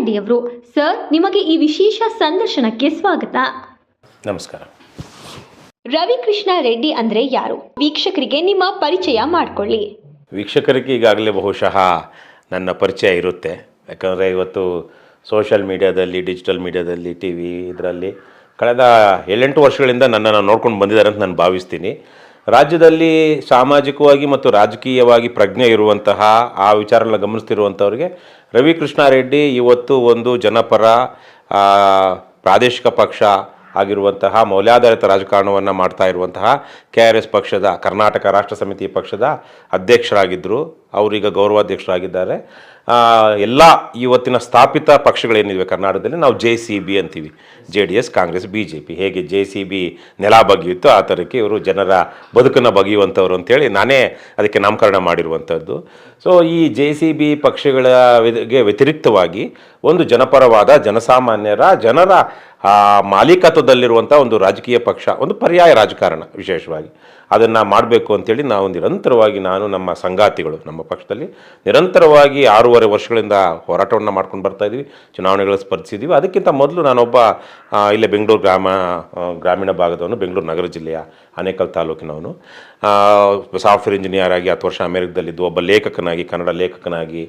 ರೆಡ್ಡಿ ಅವರು ಸರ್ ನಿಮಗೆ ಈ ವಿಶೇಷ ಸಂದರ್ಶನಕ್ಕೆ ಸ್ವಾಗತ. ನಮಸ್ಕಾರ. ರವಿಕೃಷ್ಣ ರೆಡ್ಡಿ ಅಂದ್ರೆ ಯಾರು? ವೀಕ್ಷಕರಿಗೆ ನಿಮ್ಮ ಪರಿಚಯ ಮಾಡಿಕೊಳ್ಳಿ. ವೀಕ್ಷಕರಿಗೆ ಈಗಾಗಲೇ ಬಹುಶಃ ನನ್ನ ಪರಿಚಯ ಇರುತ್ತೆ. ಯಾಕಂದರೆ ಇವತ್ತು ಸೋಷಿಯಲ್ ಮೀಡಿಯಾದಲ್ಲಿ ಡಿಜಿಟಲ್ ಮೀಡಿಯಾದಲ್ಲಿ ಟಿ ವಿ ಇದರಲ್ಲಿ ಕಳೆದ ಏಳೆಂಟು ವರ್ಷಗಳಿಂದ ನನ್ನನ್ನು ನೋಡ್ಕೊಂಡು ಬಂದಿದ್ದಾರೆ ಅಂತ ನಾನು ಭಾವಿಸ್ತೀನಿ. ರಾಜ್ಯದಲ್ಲಿ ಸಾಮಾಜಿಕವಾಗಿ ಮತ್ತು ರಾಜಕೀಯವಾಗಿ ಪ್ರಜ್ಞೆ ಇರುವಂತಹ ಆ ವಿಚಾರಗಳನ್ನ ಗಮನಿಸ್ತಿರುವಂಥವ್ರಿಗೆ ರವಿಕೃಷ್ಣಾರೆಡ್ಡಿ ಇವತ್ತು ಒಂದು ಜನಪರ ಪ್ರಾದೇಶಿಕ ಪಕ್ಷ ಆಗಿರುವಂತಹ ಮೌಲ್ಯಾಧಾರಿತ ರಾಜಕಾರಣವನ್ನು ಮಾಡ್ತಾ ಇರುವಂತಹ ಕೆ ಆರ್ ಎಸ್ ಪಕ್ಷದ, ಕರ್ನಾಟಕ ರಾಷ್ಟ್ರ ಸಮಿತಿ ಪಕ್ಷದ ಅಧ್ಯಕ್ಷರಾಗಿದ್ದರು ಅವರೀಗ ಗೌರವಾಧ್ಯಕ್ಷರಾಗಿದ್ದಾರೆ. ಎಲ್ಲ ಇವತ್ತಿನ ಸ್ಥಾಪಿತ ಪಕ್ಷಗಳೇನಿವೆ ಕರ್ನಾಟಕದಲ್ಲಿ? ನಾವು ಜೆ ಸಿ ಬಿ ಅಂತೀವಿ. J D S Congress B J P ಹೇಗೆ ಜೆ ಸಿ ಬಿ ನೆಲ ಬಗೆಯಿತ್ತು ಆ ಥರಕ್ಕೆ ಇವರು ಜನರ ಬದುಕನ್ನು ಬಗೆಯುವಂಥವ್ರು ಅಂತೇಳಿ ನಾನೇ ಅದಕ್ಕೆ ನಾಮಕರಣ ಮಾಡಿರುವಂಥದ್ದು. ಸೊ ಈ ಜೆ ಸಿ ಬಿ ಪಕ್ಷಗಳ ಗೆ ವ್ಯತಿರಿಕ್ತವಾಗಿ ಒಂದು ಜನಪರವಾದ, ಜನಸಾಮಾನ್ಯರ, ಜನರ ಮಾಲೀಕತ್ವದಲ್ಲಿರುವಂಥ ಒಂದು ರಾಜಕೀಯ ಪಕ್ಷ, ಒಂದು ಪರ್ಯಾಯ ರಾಜಕಾರಣ ವಿಶೇಷವಾಗಿ. ಅದನ್ನು ಮಾಡಬೇಕು ಅಂತೇಳಿ ನಾವು ನಿರಂತರವಾಗಿ ನಾನು ನಮ್ಮ ಸಂಗಾತಿಗಳು, ನಮ್ಮ ಪಕ್ಷದಲ್ಲಿ ನಿರಂತರವಾಗಿ ಆರೂವರೆ ವರ್ಷಗಳಿಂದ ಹೋರಾಟವನ್ನು ಮಾಡ್ಕೊಂಡು ಬರ್ತಾ ಇದ್ದೀವಿ ಚುನಾವಣೆಗಳು ಸ್ಪರ್ಧಿಸಿದ್ದೀವಿ ಅದಕ್ಕಿಂತ ಮೊದಲು ನಾನೊಬ್ಬ ಇಲ್ಲೇ ಬೆಂಗಳೂರು ಗ್ರಾಮ ಗ್ರಾಮೀಣ ಭಾಗದವನು, ಬೆಂಗಳೂರು ನಗರ ಜಿಲ್ಲೆಯ ಆನೇಕಲ್ ತಾಲೂಕಿನವನು. ಸಾಫ್ಟ್ವೇರ್ ಇಂಜಿನಿಯರ್ ಆಗಿ ಹತ್ತು ವರ್ಷ ಅಮೆರಿಕದಲ್ಲಿದ್ದು, ಒಬ್ಬ ಲೇಖಕನಾಗಿ, ಕನ್ನಡ ಲೇಖಕನಾಗಿ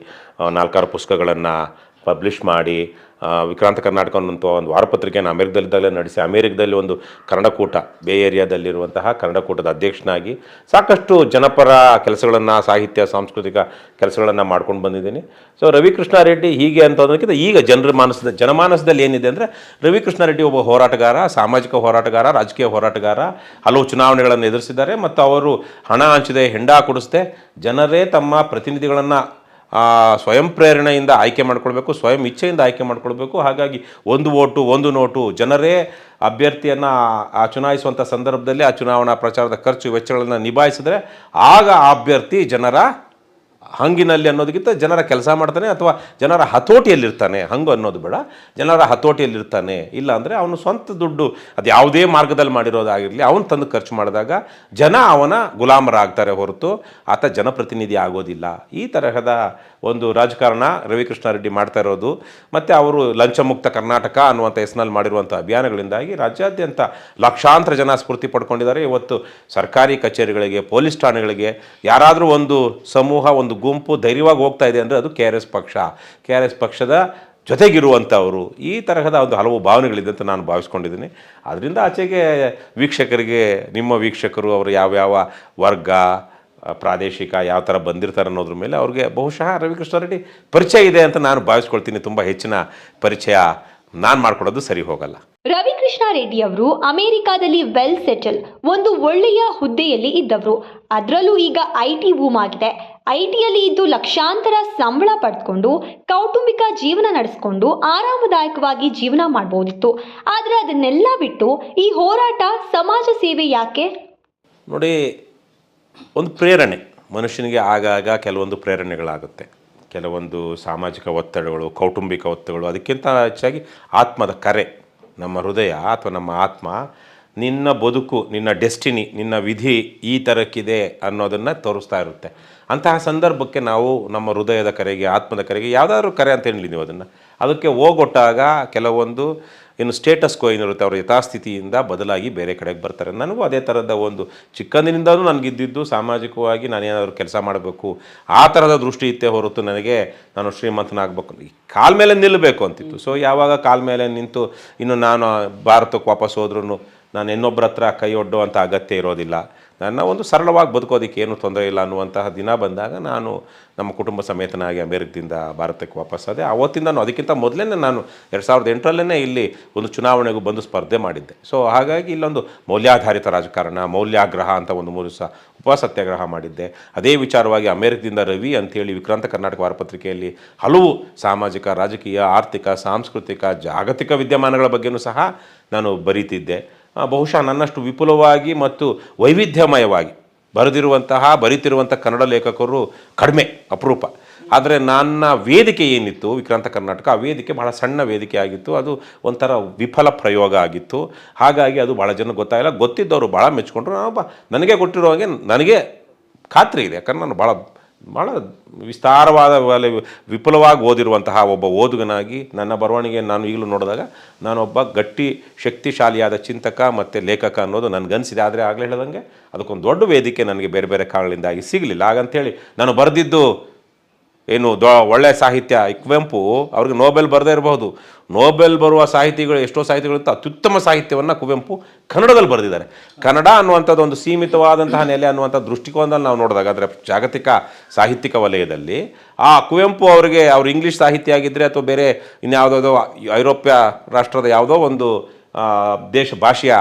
ನಾಲ್ಕಾರು ಪುಸ್ತಕಗಳನ್ನು ಪಬ್ಲಿಷ್ ಮಾಡಿ ವಿಕ್ರಾಂತ ಕರ್ನಾಟಕ ಅನ್ನುವಂಥ ಒಂದು ವಾರಪತ್ರಿಕೆಯನ್ನು ಅಮೆರಿಕದಲ್ಲಿದ್ದಾಗಲೇ ನಡೆಸಿ, ಅಮೆರಿಕದಲ್ಲಿ ಒಂದು ಕನ್ನಡಕೂಟ, ಬೇ ಏರಿಯಾದಲ್ಲಿರುವಂತಹ ಕನ್ನಡಕೂಟದ ಅಧ್ಯಕ್ಷನಾಗಿ ಸಾಕಷ್ಟು ಜನಪರ ಕೆಲಸಗಳನ್ನು, ಸಾಹಿತ್ಯ, ಸಾಂಸ್ಕೃತಿಕ ಕೆಲಸಗಳನ್ನು ಮಾಡ್ಕೊಂಡು ಬಂದಿದ್ದೀನಿ. ಸೊ ರವಿಕೃಷ್ಣಾರೆಡ್ಡಿ ಹೀಗೆ ಅಂತ ಅನ್ನೋದಕ್ಕಿಂತ ಈಗ ಜನರ ಮಾನಸದ, ಜನಮಾನಸದಲ್ಲಿ ಏನಿದೆ ಅಂದರೆ ರವಿಕೃಷ್ಣಾರೆಡ್ಡಿ ಒಬ್ಬ ಹೋರಾಟಗಾರ, ಸಾಮಾಜಿಕ ಹೋರಾಟಗಾರ, ರಾಜಕೀಯ ಹೋರಾಟಗಾರ, ಹಲವು ಚುನಾವಣೆಗಳನ್ನು ಎದುರಿಸಿದ್ದಾರೆ. ಮತ್ತು ಅವರು ಹಣ ಹಂಚಿದೆ ಹೆಂಡ ಕೊಡಿಸದೆ ಜನರೇ ತಮ್ಮ ಪ್ರತಿನಿಧಿಗಳನ್ನು ಸ್ವಯಂ ಪ್ರೇರಣೆಯಿಂದ ಆಯ್ಕೆ ಮಾಡಿಕೊಳ್ಬೇಕು, ಸ್ವಯಂ ಇಚ್ಛೆಯಿಂದ ಆಯ್ಕೆ ಮಾಡಿಕೊಳ್ಬೇಕು. ಹಾಗಾಗಿ ಒಂದು ಓಟು, ಒಂದು ನೋಟು, ಜನರೇ ಅಭ್ಯರ್ಥಿಯನ್ನು ಚುನಾಯಿಸುವಂಥ ಸಂದರ್ಭದಲ್ಲಿ ಆ ಚುನಾವಣಾ ಪ್ರಚಾರದ ಖರ್ಚು, ವೆಚ್ಚಗಳನ್ನು ನಿಭಾಯಿಸಿದ್ರೆ ಆಗ ಆ ಅಭ್ಯರ್ಥಿ ಜನರ ಹಂಗಿನಲ್ಲಿ ಅನ್ನೋದಕ್ಕಿಂತ ಜನರ ಕೆಲಸ ಮಾಡ್ತಾನೆ ಅಥವಾ ಜನರ ಹತೋಟಿಯಲ್ಲಿರ್ತಾನೆ? ಹಂಗು ಅನ್ನೋದು ಬೇಡ. ಜನರ ಹತೋಟಿಯಲ್ಲಿರ್ತಾನೆ. ಇಲ್ಲ ಅಂದರೆ ಅವನು ಸ್ವಂತ ದುಡ್ಡು, ಅದು ಯಾವುದೇ ಮಾರ್ಗದಲ್ಲಿ ಮಾಡಿರೋದಾಗಿರಲಿ, ಅವನು ತಂದು ಖರ್ಚು ಮಾಡಿದಾಗ ಜನ ಅವನ ಗುಲಾಮರಾಗ್ತಾರೆ ಹೊರತು ಆತ ಜನಪ್ರತಿನಿಧಿ ಆಗೋದಿಲ್ಲ. ಈ ತರಹದ ಒಂದು ರಾಜಕಾರಣ ರವಿಕೃಷ್ಣಾರೆಡ್ಡಿ ಮಾಡ್ತಾ ಇರೋದು. ಮತ್ತು ಅವರು ಲಂಚಮುಕ್ತ ಕರ್ನಾಟಕ ಅನ್ನುವಂಥ ಹೆಸರಿನಲ್ಲಿ ಮಾಡಿರುವಂಥ ಅಭಿಯಾನಗಳಿಂದಾಗಿ ರಾಜ್ಯಾದ್ಯಂತ ಲಕ್ಷಾಂತರ ಜನ ಸ್ಫೂರ್ತಿ ಪಡ್ಕೊಂಡಿದ್ದಾರೆ. ಇವತ್ತು ಸರ್ಕಾರಿ ಕಚೇರಿಗಳಿಗೆ, ಪೊಲೀಸ್ ಠಾಣೆಗಳಿಗೆ ಯಾರಾದರೂ ಒಂದು ಸಮೂಹ, ಒಂದು ಗುಂಪು ಧೈರ್ಯವಾಗಿ ಹೋಗ್ತಾ ಇದೆ ಅಂದರೆ ಅದು ಕೆ ಪಕ್ಷ. ಕೆ ಆರ್ ಎಸ್ ಪಕ್ಷದ ಜೊತೆಗಿರುವಂಥವರು. ಈ ತರಹದ ಒಂದು ಹಲವು ಭಾವನೆಗಳಿದೆ ಅಂತ ನಾನು ಭಾವಿಸ್ಕೊಂಡಿದ್ದೀನಿ. ಅದರಿಂದ ಆಚೆಗೆ ವೀಕ್ಷಕರಿಗೆ, ನಿಮ್ಮ ವೀಕ್ಷಕರು, ಅವರು ಯಾವ್ಯಾವ ವರ್ಗ ಪ್ರಾದೇಶಿಕ ಯಾವ ಥರ ಬಂದಿರ್ತಾರೆ ಅನ್ನೋದ್ರ ಮೇಲೆ ಅವ್ರಿಗೆ ಬಹುಶಃ ರವಿಕೃಷ್ಣ ರೆಡ್ಡಿ ಪರಿಚಯ ಇದೆ ಅಂತ ನಾನು ಭಾವಿಸ್ಕೊಳ್ತೀನಿ. ತುಂಬ ಹೆಚ್ಚಿನ ಪರಿಚಯ ನಾನು ಮಾಡ್ಕೊಡೋದು ಸರಿ ಹೋಗಲ್ಲ. ರವಿಕೃಷ್ಣ ರೆಡ್ಡಿ ಅವರು ಅಮೆರಿಕಾದಲ್ಲಿ ವೆಲ್ ಸೆಟಲ್ ಒಂದು ಒಳ್ಳೆಯ ಹುದ್ದೆಯಲ್ಲಿ ಇದ್ದವರು. ಅದರಲ್ಲೂ ಈಗ ಐ ಟಿ ಬೂಮ್ ಆಗಿದೆ. ಐ ಟಿಯಲ್ಲಿ ಇದ್ದು ಲಕ್ಷಾಂತರ ಸಂಬಳ ಪಡೆದುಕೊಂಡು ಕೌಟುಂಬಿಕ ಜೀವನ ನಡೆಸಿಕೊಂಡು ಆರಾಮದಾಯಕವಾಗಿ ಜೀವನ ಮಾಡಬಹುದಿತ್ತು ಆದರೆ ಅದನ್ನೆಲ್ಲ ಬಿಟ್ಟು ಈ ಹೋರಾಟ ಸಮಾಜ ಸೇವೆ ಯಾಕೆ? ನೋಡಿ ಒಂದು ಪ್ರೇರಣೆ. ಮನುಷ್ಯನಿಗೆ ಆಗಾಗ ಕೆಲವೊಂದು ಪ್ರೇರಣೆಗಳಾಗುತ್ತೆ. ಕೆಲವೊಂದು ಸಾಮಾಜಿಕ ಒತ್ತಡಗಳು, ಕೌಟುಂಬಿಕ ಒತ್ತಡಗಳು, ಅದಕ್ಕಿಂತ ಹೆಚ್ಚಾಗಿ ಆತ್ಮದ ಕರೆ. ನಮ್ಮ ಹೃದಯ ಅಥವಾ ನಮ್ಮ ಆತ್ಮ, ನಿನ್ನ ಬದುಕು, ನಿನ್ನ ಡೆಸ್ಟಿನಿ, ನಿನ್ನ ವಿಧಿ ಈ ಥರಕ್ಕಿದೆ ಅನ್ನೋದನ್ನು ತೋರಿಸ್ತಾ ಇರುತ್ತೆ. ಅಂತಹ ಸಂದರ್ಭಕ್ಕೆ ನಾವು ನಮ್ಮ ಹೃದಯದ ಕರೆಗೆ, ಆತ್ಮದ ಕರೆಗೆ ಯಾವುದಾದ್ರೂ ಕರೆ ಅಂತ ಹೇಳಿ ನೀವು ಅದನ್ನು. ಅದಕ್ಕೆ ಹೋಗೊಟ್ಟಾಗ ಕೆಲವೊಂದು ಇನ್ನು ಸ್ಟೇಟಸ್ ಕೋ ಏನಿರುತ್ತೆ, ಅವರ ಯಥಾಸ್ಥಿತಿಯಿಂದ ಬದಲಾಗಿ ಬೇರೆ ಕಡೆಗೆ ಬರ್ತಾರೆ. ನನಗೂ ಅದೇ ಥರದ ಒಂದು ಚಿಕ್ಕಂದಿನಿಂದಲೂ ನನಗಿದ್ದಿದ್ದು ಸಾಮಾಜಿಕವಾಗಿ ನಾನೇನಾದರೂ ಕೆಲಸ ಮಾಡಬೇಕು, ಆ ಥರದ ದೃಷ್ಟಿ ಇತ್ತೇ ಹೊರತು ನನಗೆ ನಾನು ಶ್ರೀಮಂತನಾಗಬೇಕು. ಕಾಲ ಮೇಲೆ ನಿಲ್ಲಬೇಕು ಅಂತಿತ್ತು. ಸೊ ಯಾವಾಗ ಕಾಲ ಮೇಲೆ ನಿಂತು ಇನ್ನು ನಾನು ಭಾರತಕ್ಕೆ ವಾಪಸ್ ಹೋದ್ರೂ ನಾನು ಇನ್ನೊಬ್ಬರ ಹತ್ರ ಕೈ ಒಡ್ಡುವಂಥ ಅಗತ್ಯ ಇರೋದಿಲ್ಲ. ನನ್ನ ಒಂದು ಸರಳವಾಗಿ ಬದುಕೋದಕ್ಕೆ ಏನು ತೊಂದರೆ ಇಲ್ಲ ಅನ್ನುವಂತಹ ದಿನ ಬಂದಾಗ ನಾನು ನಮ್ಮ ಕುಟುಂಬ ಸಮೇತನಾಗಿ ಅಮೇರಿಕದಿಂದ ಭಾರತಕ್ಕೆ ವಾಪಸ್ಸಾದೆ ಅವತ್ತಿಂದ ಅದಕ್ಕಿಂತ ಮೊದಲೇ ನಾನು ಎರಡು ಸಾವಿರದ ಎಂಟರಲ್ಲೇ ಇಲ್ಲಿ ಒಂದು ಚುನಾವಣೆಗೂ ಬಂದು ಸ್ಪರ್ಧೆ ಮಾಡಿದ್ದೆ. ಸೊ ಹಾಗಾಗಿ ಇಲ್ಲೊಂದು ಮೌಲ್ಯಾಧಾರಿತ ರಾಜಕಾರಣ, ಮೌಲ್ಯಾಗ್ರಹ ಅಂತ ಒಂದು ಮೂರು ಸಹ ಉಪ ಸತ್ಯಾಗ್ರಹ ಮಾಡಿದ್ದೆ. ಅದೇ ವಿಚಾರವಾಗಿ ಅಮೇರಿಕದಿಂದ ರವಿ ಅಂಥೇಳಿ ವಿಕ್ರಾಂತ ಕರ್ನಾಟಕ ವಾರಪತ್ರಿಕೆಯಲ್ಲಿ ಹಲವು ಸಾಮಾಜಿಕ, ರಾಜಕೀಯ, ಆರ್ಥಿಕ, ಸಾಂಸ್ಕೃತಿಕ, ಜಾಗತಿಕ ವಿದ್ಯಮಾನಗಳ ಬಗ್ಗೆಯೂ ಸಹ ನಾನು ಬರೀತಿದ್ದೆ. ಬಹುಶಃ ನನ್ನಷ್ಟು ವಿಪುಲವಾಗಿ ಮತ್ತು ವೈವಿಧ್ಯಮಯವಾಗಿ ಬರೆದಿರುವಂತಹ ಬರೀತಿರುವಂಥ ಕನ್ನಡ ಲೇಖಕರು ಕಡಿಮೆ, ಅಪರೂಪ. ಆದರೆ ನನ್ನ ವೇದಿಕೆ ಏನಿತ್ತು, ವಿಕ್ರಾಂತ ಕರ್ನಾಟಕ, ಆ ವೇದಿಕೆ ಬಹಳ ಸಣ್ಣ ವೇದಿಕೆ ಆಗಿತ್ತು. ಅದು ಒಂಥರ ವಿಫಲ ಪ್ರಯೋಗ ಆಗಿತ್ತು. ಹಾಗಾಗಿ ಅದು ಭಾಳ ಜನ ಗೊತ್ತಾಗಿಲ್ಲ ಗೊತ್ತಿದ್ದವರು ಭಾಳ ಮೆಚ್ಚಿಕೊಂಡ್ರು ನಾನು ನನಗೆ ಕೊಟ್ಟಿರೋ ಹಾಗೆ ನನಗೆ ಖಾತ್ರಿ ಇದೆ. ಯಾಕಂದ್ರೆ ನಾನು ಭಾಳ ಭಾಳ ವಿಸ್ತಾರವಾದ ವಿಪುಲವಾಗಿ ಓದಿರುವಂತಹ ಒಬ್ಬ ಓದುಗನಾಗಿ ನನ್ನ ಬರವಣಿಗೆ ನಾನು ಈಗಲೂ ನೋಡಿದಾಗ ನಾನೊಬ್ಬ ಗಟ್ಟಿ, ಶಕ್ತಿಶಾಲಿಯಾದ ಚಿಂತಕ ಮತ್ತು ಲೇಖಕ ಅನ್ನೋದು ನನಗನ್ಸಿದೆ. ಆದರೆ ಆಗಲೇ ಹೇಳ್ದಂಗೆ ಅದಕ್ಕೊಂದು ದೊಡ್ಡ ವೇದಿಕೆ ನನಗೆ ಬೇರೆ ಬೇರೆ ಕಾರಣದಿಂದಾಗಿ ಸಿಗಲಿಲ್ಲ. ಹಾಗಂತೇಳಿ ನಾನು ಬರೆದಿದ್ದು ಏನು ದೊ ಒಳ್ಳೆ ಸಾಹಿತ್ಯ ಕುವೆಂಪು ಅವ್ರಿಗೆ ನೋಬೆಲ್ ಬರದೇ ಇರಬಹುದು. ನೋಬೆಲ್ ಬರುವ ಸಾಹಿತಿಗಳು, ಎಷ್ಟೋ ಸಾಹಿತಿಗಳಿಂದ ಅತ್ಯುತ್ತಮ ಸಾಹಿತ್ಯವನ್ನು ಕುವೆಂಪು ಕನ್ನಡದಲ್ಲಿ ಬರೆದಿದ್ದಾರೆ. ಕನ್ನಡ ಅನ್ನುವಂಥದ್ದು ಒಂದು ಸೀಮಿತವಾದಂತಹ ನೆಲೆ ಅನ್ನುವಂಥ ದೃಷ್ಟಿಕೋನದಲ್ಲಿ ನಾವು ನೋಡಿದಾಗ ಅದರ ಜಾಗತಿಕ ಸಾಹಿತ್ಯಿಕ ವಲಯದಲ್ಲಿ, ಆ ಕುವೆಂಪು ಅವರಿಗೆ ಅವ್ರು ಇಂಗ್ಲೀಷ್ ಸಾಹಿತ್ಯ ಆಗಿದ್ದರೆ ಅಥವಾ ಬೇರೆ ಇನ್ಯಾವುದೋ ಐರೋಪ್ಯ ರಾಷ್ಟ್ರದ ಯಾವುದೋ ಒಂದು ದೇಶ ಭಾಷೆಯ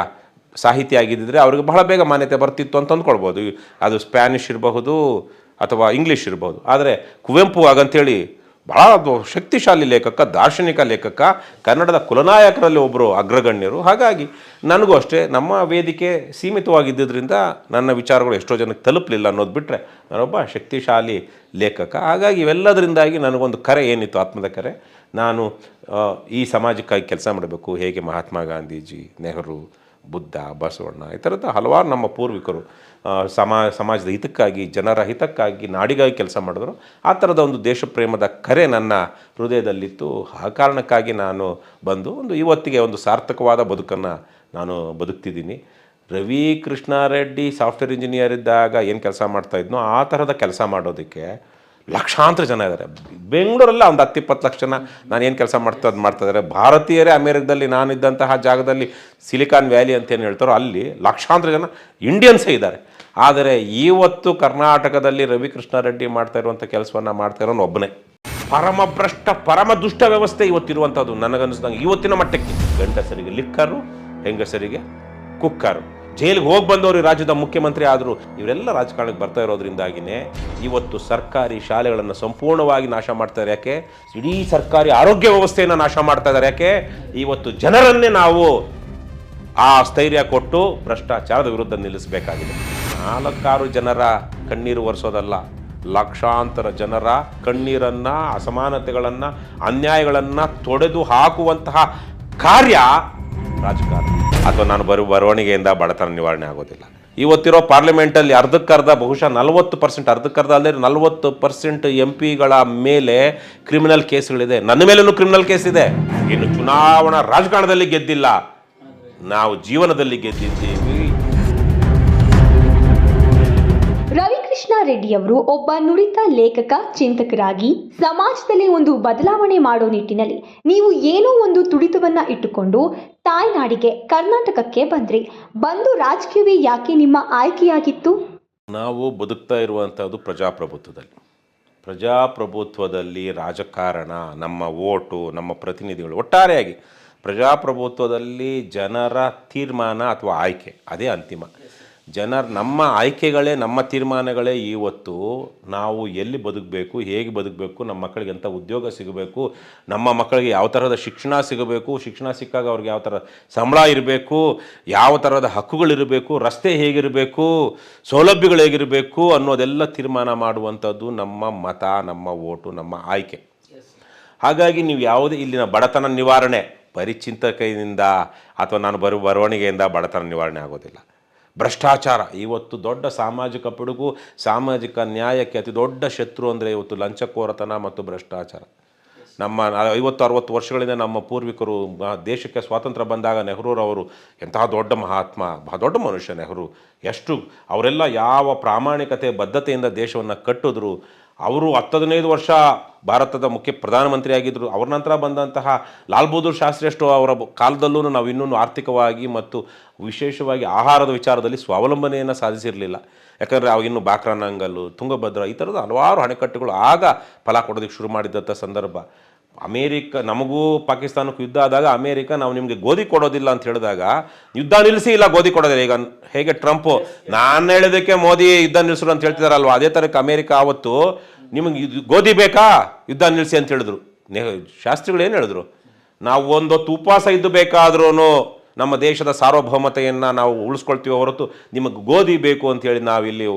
ಸಾಹಿತ್ಯ ಆಗಿದ್ದರೆ ಅವ್ರಿಗೆ ಬಹಳ ಬೇಗ ಮಾನ್ಯತೆ ಬರ್ತಿತ್ತು ಅಂತ ಅಂದ್ಕೊಳ್ಬೋದು ಅದು ಸ್ಪ್ಯಾನಿಷ್ ಇರಬಹುದು ಅಥವಾ ಇಂಗ್ಲೀಷ್ ಇರ್ಬೋದು. ಆದರೆ ಕುವೆಂಪು ಹಾಗಂತೇಳಿ ಬಹಳ ಶಕ್ತಿಶಾಲಿ ಲೇಖಕ, ದಾರ್ಶನಿಕ ಲೇಖಕ, ಕನ್ನಡದ ಕುಲನಾಯಕರಲ್ಲಿ ಒಬ್ಬರು ಅಗ್ರಗಣ್ಯರು. ಹಾಗಾಗಿ ನನಗೂ ಅಷ್ಟೇ, ನಮ್ಮ ವೇದಿಕೆ ಸೀಮಿತವಾಗಿದ್ದರಿಂದ ನನ್ನ ವಿಚಾರಗಳು ಎಷ್ಟೋ ಜನಕ್ಕೆ ತಲುಪಲಿಲ್ಲ ಅನ್ನೋದು ಬಿಟ್ಟರೆ ನಾನೊಬ್ಬ ಶಕ್ತಿಶಾಲಿ ಲೇಖಕ. ಹಾಗಾಗಿ ಇವೆಲ್ಲದರಿಂದಾಗಿ ನನಗೊಂದು ಕರೆ ಏನಿತ್ತು, ಆತ್ಮದ ಕರೆ? ನಾನು ಈ ಸಮಾಜಕ್ಕಾಗಿ ಕೆಲಸ ಮಾಡಬೇಕು. ಹೇಗೆ ಮಹಾತ್ಮ ಗಾಂಧೀಜಿ, ನೆಹರು ಬುದ್ಧ, ಬಸವಣ್ಣ, ಈ ಥರದ ಹಲವಾರು ನಮ್ಮ ಪೂರ್ವಿಕರು ಸಮಾ, ಸಮಾಜದ ಹಿತಕ್ಕಾಗಿ, ಜನರ ಹಿತಕ್ಕಾಗಿ, ನಾಡಿಗಾಗಿ ಕೆಲಸ ಮಾಡಿದ್ರು. ಆ ಥರದ ಒಂದು ದೇಶ ಪ್ರೇಮದ ಕರೆ ನನ್ನ ಹೃದಯದಲ್ಲಿತ್ತು. ಆ ಕಾರಣಕ್ಕಾಗಿ ನಾನು ಬಂದು ಒಂದು ಇವತ್ತಿಗೆ ಒಂದು ಸಾರ್ಥಕವಾದ ಬದುಕನ್ನು ನಾನು ಬದುಕ್ತಿದ್ದೀನಿ. ರವಿ ಕೃಷ್ಣಾರೆಡ್ಡಿ ಸಾಫ್ಟ್ವೇರ್ ಇಂಜಿನಿಯರ್ ಇದ್ದಾಗ ಏನು ಕೆಲಸ ಮಾಡ್ತಾಯಿದ್ನೋ ಆ ಥರದ ಕೆಲಸ ಮಾಡೋದಕ್ಕೆ ಲಕ್ಷಾಂತರ ಜನ ಇದ್ದಾರೆ. ಬೆಂಗಳೂರಲ್ಲ ಒಂದು ಹತ್ತು ಇಪ್ಪತ್ತು ಲಕ್ಷ ಜನ ನಾನು ಏನು ಕೆಲಸ ಮಾಡ್ತಾ ಅದು ಮಾಡ್ತಾ ಇದ್ದಾರೆ. ಭಾರತೀಯರೇ ಅಮೇರಿಕದಲ್ಲಿ ನಾನಿದ್ದಂತಹ ಜಾಗದಲ್ಲಿ ಸಿಲಿಕಾನ್ ವ್ಯಾಲಿ ಅಂತ ಏನು ಹೇಳ್ತಾರೋ ಅಲ್ಲಿ ಲಕ್ಷಾಂತರ ಜನ ಇಂಡಿಯನ್ಸೇ ಇದ್ದಾರೆ. ಆದರೆ ಇವತ್ತು ಕರ್ನಾಟಕದಲ್ಲಿ ರವಿ ಕೃಷ್ಣಾರೆಡ್ಡಿ ಮಾಡ್ತಾ ಇರುವಂಥ ಕೆಲಸವನ್ನು ಮಾಡ್ತಾ ಇರೋನು ಒಬ್ಬನೇ. ಪರಮಭ್ರಷ್ಟ ಪರಮ ದುಷ್ಟ ವ್ಯವಸ್ಥೆ ಇವತ್ತಿರುವಂಥದ್ದು ನನಗನ್ನಿಸ್ದಂಗೆ ಇವತ್ತಿನ ಮಟ್ಟಕ್ಕೆ. ಗಂಡಸರಿಗೆ ಲಿಕ್ಕರು, ಹೆಂಗಸರಿಗೆ ಕುಕ್ಕರು. ಜೈಲಿಗೆ ಹೋಗಿ ಬಂದವರು ರಾಜ್ಯದ ಮುಖ್ಯಮಂತ್ರಿ ಆದರು ಇವರೆಲ್ಲ ರಾಜಕಾರಣಕ್ಕೆ ಬರ್ತಾ ಇರೋದ್ರಿಂದಾಗಿನೇ ಇವತ್ತು ಸರ್ಕಾರಿ ಶಾಲೆಗಳನ್ನು ಸಂಪೂರ್ಣವಾಗಿ ನಾಶ ಮಾಡ್ತಾರೆ ಯಾಕೆ? ಇಡೀ ಸರ್ಕಾರಿ ಆರೋಗ್ಯ ವ್ಯವಸ್ಥೆಯನ್ನು ನಾಶ ಮಾಡ್ತಾ ಇದ್ದಾರೆ ಯಾಕೆ? ಇವತ್ತು ಜನರನ್ನೇ ನಾವು ಆ ಸ್ಥೈರ್ಯ ಕೊಟ್ಟು ಭ್ರಷ್ಟಾಚಾರದ ವಿರುದ್ಧ ನಿಲ್ಲಿಸಬೇಕಾಗಿದೆ. ನಾಲ್ಕಾರು ಜನರ ಕಣ್ಣೀರು ಒರೆಸೋದಲ್ಲ. ಲಕ್ಷಾಂತರ ಜನರ ಕಣ್ಣೀರನ್ನು, ಅಸಮಾನತೆಗಳನ್ನು, ಅನ್ಯಾಯಗಳನ್ನು ತೊಡೆದು ಹಾಕುವಂತಹ ಕಾರ್ಯ ರಾಜಕಾರಣ. ಅಥವಾ ನಾನು ಬರುವ ಬರವಣಿಗೆಯಿಂದ ಬಡತನ ನಿವಾರಣೆ ಆಗೋದಿಲ್ಲ. ಇವತ್ತಿರೋ ಪಾರ್ಲಿಮೆಂಟಲ್ಲಿ ಅರ್ಧಕ್ಕರ್ಧ, ಬಹುಶಃ ನಲವತ್ತು ಪರ್ಸೆಂಟ್, ಅರ್ಧಕ್ಕರ್ಧ ಅಲ್ಲದೆ ನಲವತ್ತು ಪರ್ಸೆಂಟ್ ಎಂ ಪಿಗಳ ಮೇಲೆ ಕ್ರಿಮಿನಲ್ ಕೇಸ್ಗಳಿದೆ. ನನ್ನ ಮೇಲೂ ಕ್ರಿಮಿನಲ್ ಕೇಸ್ ಇದೆ. ಇನ್ನು ಚುನಾವಣಾ ರಾಜಕಾರಣದಲ್ಲಿ ಗೆದ್ದಿಲ್ಲ. ನಾವು ಜೀವನದಲ್ಲಿ ಗೆದ್ದಿದ್ದೀವಿ. ರವಿಕೃಷ್ಣ ರೆಡ್ಡಿಯವರು ಒಬ್ಬ ನುರಿತ ಲೇಖಕ, ಚಿಂತಕರಾಗಿ ಸಮಾಜದಲ್ಲಿ ಒಂದು ಬದಲಾವಣೆ ಮಾಡೋ ನಿಟ್ಟಿನಲ್ಲಿ ನೀವು ಏನೋ ಒಂದು ತುಡಿತವನ್ನ ಇಟ್ಟುಕೊಂಡು ತಾಯ್ನಾಡಿಗೆ ಕರ್ನಾಟಕಕ್ಕೆ ಬಂದ್ರಿ. ಬಂದು ರಾಜಕೀಯವೇ ಯಾಕೆ ನಿಮ್ಮ ಆಯ್ಕೆಯಾಗಿತ್ತು? ನಾವು ಬದುಕ್ತಾ ಇರುವಂಥದ್ದು ಪ್ರಜಾಪ್ರಭುತ್ವದಲ್ಲಿ. ಪ್ರಜಾಪ್ರಭುತ್ವದಲ್ಲಿ ರಾಜಕಾರಣ, ನಮ್ಮ ಓಟು, ನಮ್ಮ ಪ್ರತಿನಿಧಿಗಳು ಒಟ್ಟಾರೆಯಾಗಿ ಪ್ರಜಾಪ್ರಭುತ್ವದಲ್ಲಿ ಜನರ ತೀರ್ಮಾನ ಅಥವಾ ಆಯ್ಕೆ, ಅದೇ ಅಂತಿಮ. ಜನರ, ನಮ್ಮ ಆಯ್ಕೆಗಳೇ, ನಮ್ಮ ತೀರ್ಮಾನಗಳೇ ಇವತ್ತು ನಾವು ಎಲ್ಲಿ ಬದುಕಬೇಕು, ಹೇಗೆ ಬದುಕಬೇಕು, ನಮ್ಮ ಮಕ್ಕಳಿಗೆ ಎಂಥ ಉದ್ಯೋಗ ಸಿಗಬೇಕು, ನಮ್ಮ ಮಕ್ಕಳಿಗೆ ಯಾವ ಥರದ ಶಿಕ್ಷಣ ಸಿಗಬೇಕು, ಶಿಕ್ಷಣ ಸಿಕ್ಕಾಗ ಅವ್ರಿಗೆ ಯಾವ ಥರ ಸಂಬಳ ಇರಬೇಕು, ಯಾವ ಥರದ ಹಕ್ಕುಗಳಿರಬೇಕು ರಸ್ತೆ ಹೇಗಿರಬೇಕು, ಸೌಲಭ್ಯಗಳು ಹೇಗಿರಬೇಕು ಅನ್ನೋದೆಲ್ಲ ತೀರ್ಮಾನ ಮಾಡುವಂಥದ್ದು ನಮ್ಮ ಮತ, ನಮ್ಮ ಓಟು, ನಮ್ಮ ಆಯ್ಕೆ. ಹಾಗಾಗಿ ನೀವು ಯಾವುದೇ ಇಲ್ಲಿನ ಬಡತನ ನಿವಾರಣೆ ಪರಿಚಿಂತಕೆಯಿಂದ ಅಥವಾ ನಾನು ಬರುವ ಬರವಣಿಗೆಯಿಂದ ಬಡತನ ನಿವಾರಣೆ ಆಗೋದಿಲ್ಲ. ಭ್ರಷ್ಟಾಚಾರ. ಇವತ್ತು ದೊಡ್ಡ ಸಾಮಾಜಿಕ ಪಿಡುಗು, ಸಾಮಾಜಿಕ ನ್ಯಾಯಕ್ಕೆ ಅತಿ ದೊಡ್ಡ ಶತ್ರು ಅಂದರೆ ಇವತ್ತು ಲಂಚಕೋರತನ ಮತ್ತು ಭ್ರಷ್ಟಾಚಾರ. ನಮ್ಮ ಐವತ್ತು, ಅರವತ್ತು ವರ್ಷಗಳಿಂದ ನಮ್ಮ ಪೂರ್ವಿಕರು ದೇಶಕ್ಕೆ ಸ್ವಾತಂತ್ರ್ಯ ಬಂದಾಗ ನೆಹರೂರವರು ಎಂತಹ ದೊಡ್ಡ ಮಹಾತ್ಮ, ಬಹ ದೊಡ್ಡ ಮನುಷ್ಯ ನೆಹರು. ಎಷ್ಟು, ಅವರೆಲ್ಲ ಯಾವ ಪ್ರಾಮಾಣಿಕತೆ, ಬದ್ಧತೆಯಿಂದ ದೇಶವನ್ನು ಕಟ್ಟಿದ್ರು ಅವರು ಹತ್ತದನೈದು ವರ್ಷ ಭಾರತದ ಮುಖ್ಯ ಪ್ರಧಾನಮಂತ್ರಿ ಆಗಿದ್ದರು ಅವ್ರ ನಂತರ ಬಂದಂತಹ ಲಾಲ್ ಬಹದ್ದೂರ್ ಶಾಸ್ತ್ರಿ ಅಷ್ಟು ಅವರ ಕಾಲದಲ್ಲೂ ನಾವು ಇನ್ನೂ ಆರ್ಥಿಕವಾಗಿ ಮತ್ತು ವಿಶೇಷವಾಗಿ ಆಹಾರದ ವಿಚಾರದಲ್ಲಿ ಸ್ವಾವಲಂಬನೆಯನ್ನು ಸಾಧಿಸಿರಲಿಲ್ಲ. ಯಾಕಂದರೆ ಅವಾಗಿನ್ನು ಬಾಕ್ರಾನಂಗಲ್ಲು ತುಂಗಭದ್ರಾ ಈ ಥರದ ಹಲವಾರು ಅಣೆಕಟ್ಟುಗಳು ಆಗ ಫಲ ಕೊಡೋದಕ್ಕೆ ಶುರು ಮಾಡಿದ್ದಂಥ ಸಂದರ್ಭ. ಅಮೇರಿಕ, ನಮಗೂ ಪಾಕಿಸ್ತಾನಕ್ಕೂ ಯುದ್ಧ ಆದಾಗ ಅಮೇರಿಕ ನಾವು ನಿಮಗೆ ಗೋಧಿ ಕೊಡೋದಿಲ್ಲ ಅಂತ ಹೇಳಿದಾಗ, ಯುದ್ಧ ನಿಲ್ಲಿಸಿ ಇಲ್ಲ ಗೋಧಿ ಕೊಡೋದಿಲ್ಲ. ಈಗ ಹೇಗೆ ಟ್ರಂಪ್, ನಾನು ಹೇಳೋದಕ್ಕೆ ಮೋದಿ ಯುದ್ಧ ನಿಲ್ಲಿಸರು ಅಂತ ಹೇಳ್ತಿದಾರಲ್ವ? ಅದೇ ಥರಕ್ಕೆ ಅಮೇರಿಕ ಆವತ್ತು ನಿಮಗೆ ಗೋಧಿ ಬೇಕಾ? ಯುದ್ಧ ನಿಲ್ಲಿಸಿ ಅಂತ ಹೇಳಿದ್ರು. ಶಾಸ್ತ್ರಿಗಳು ಏನು ಹೇಳಿದ್ರು? ನಾವು ಒಂದೊತ್ತು ಉಪವಾಸ ಇದ್ದು ಬೇಕಾದ್ರೂ ನಮ್ಮ ದೇಶದ ಸಾರ್ವಭೌಮತೆಯನ್ನು ನಾವು ಉಳಿಸ್ಕೊಳ್ತೀವಿ ಹೊರತು ನಿಮಗೆ ಗೋಧಿ ಬೇಕು ಅಂತೇಳಿ ನಾವಿಲ್ಲಿ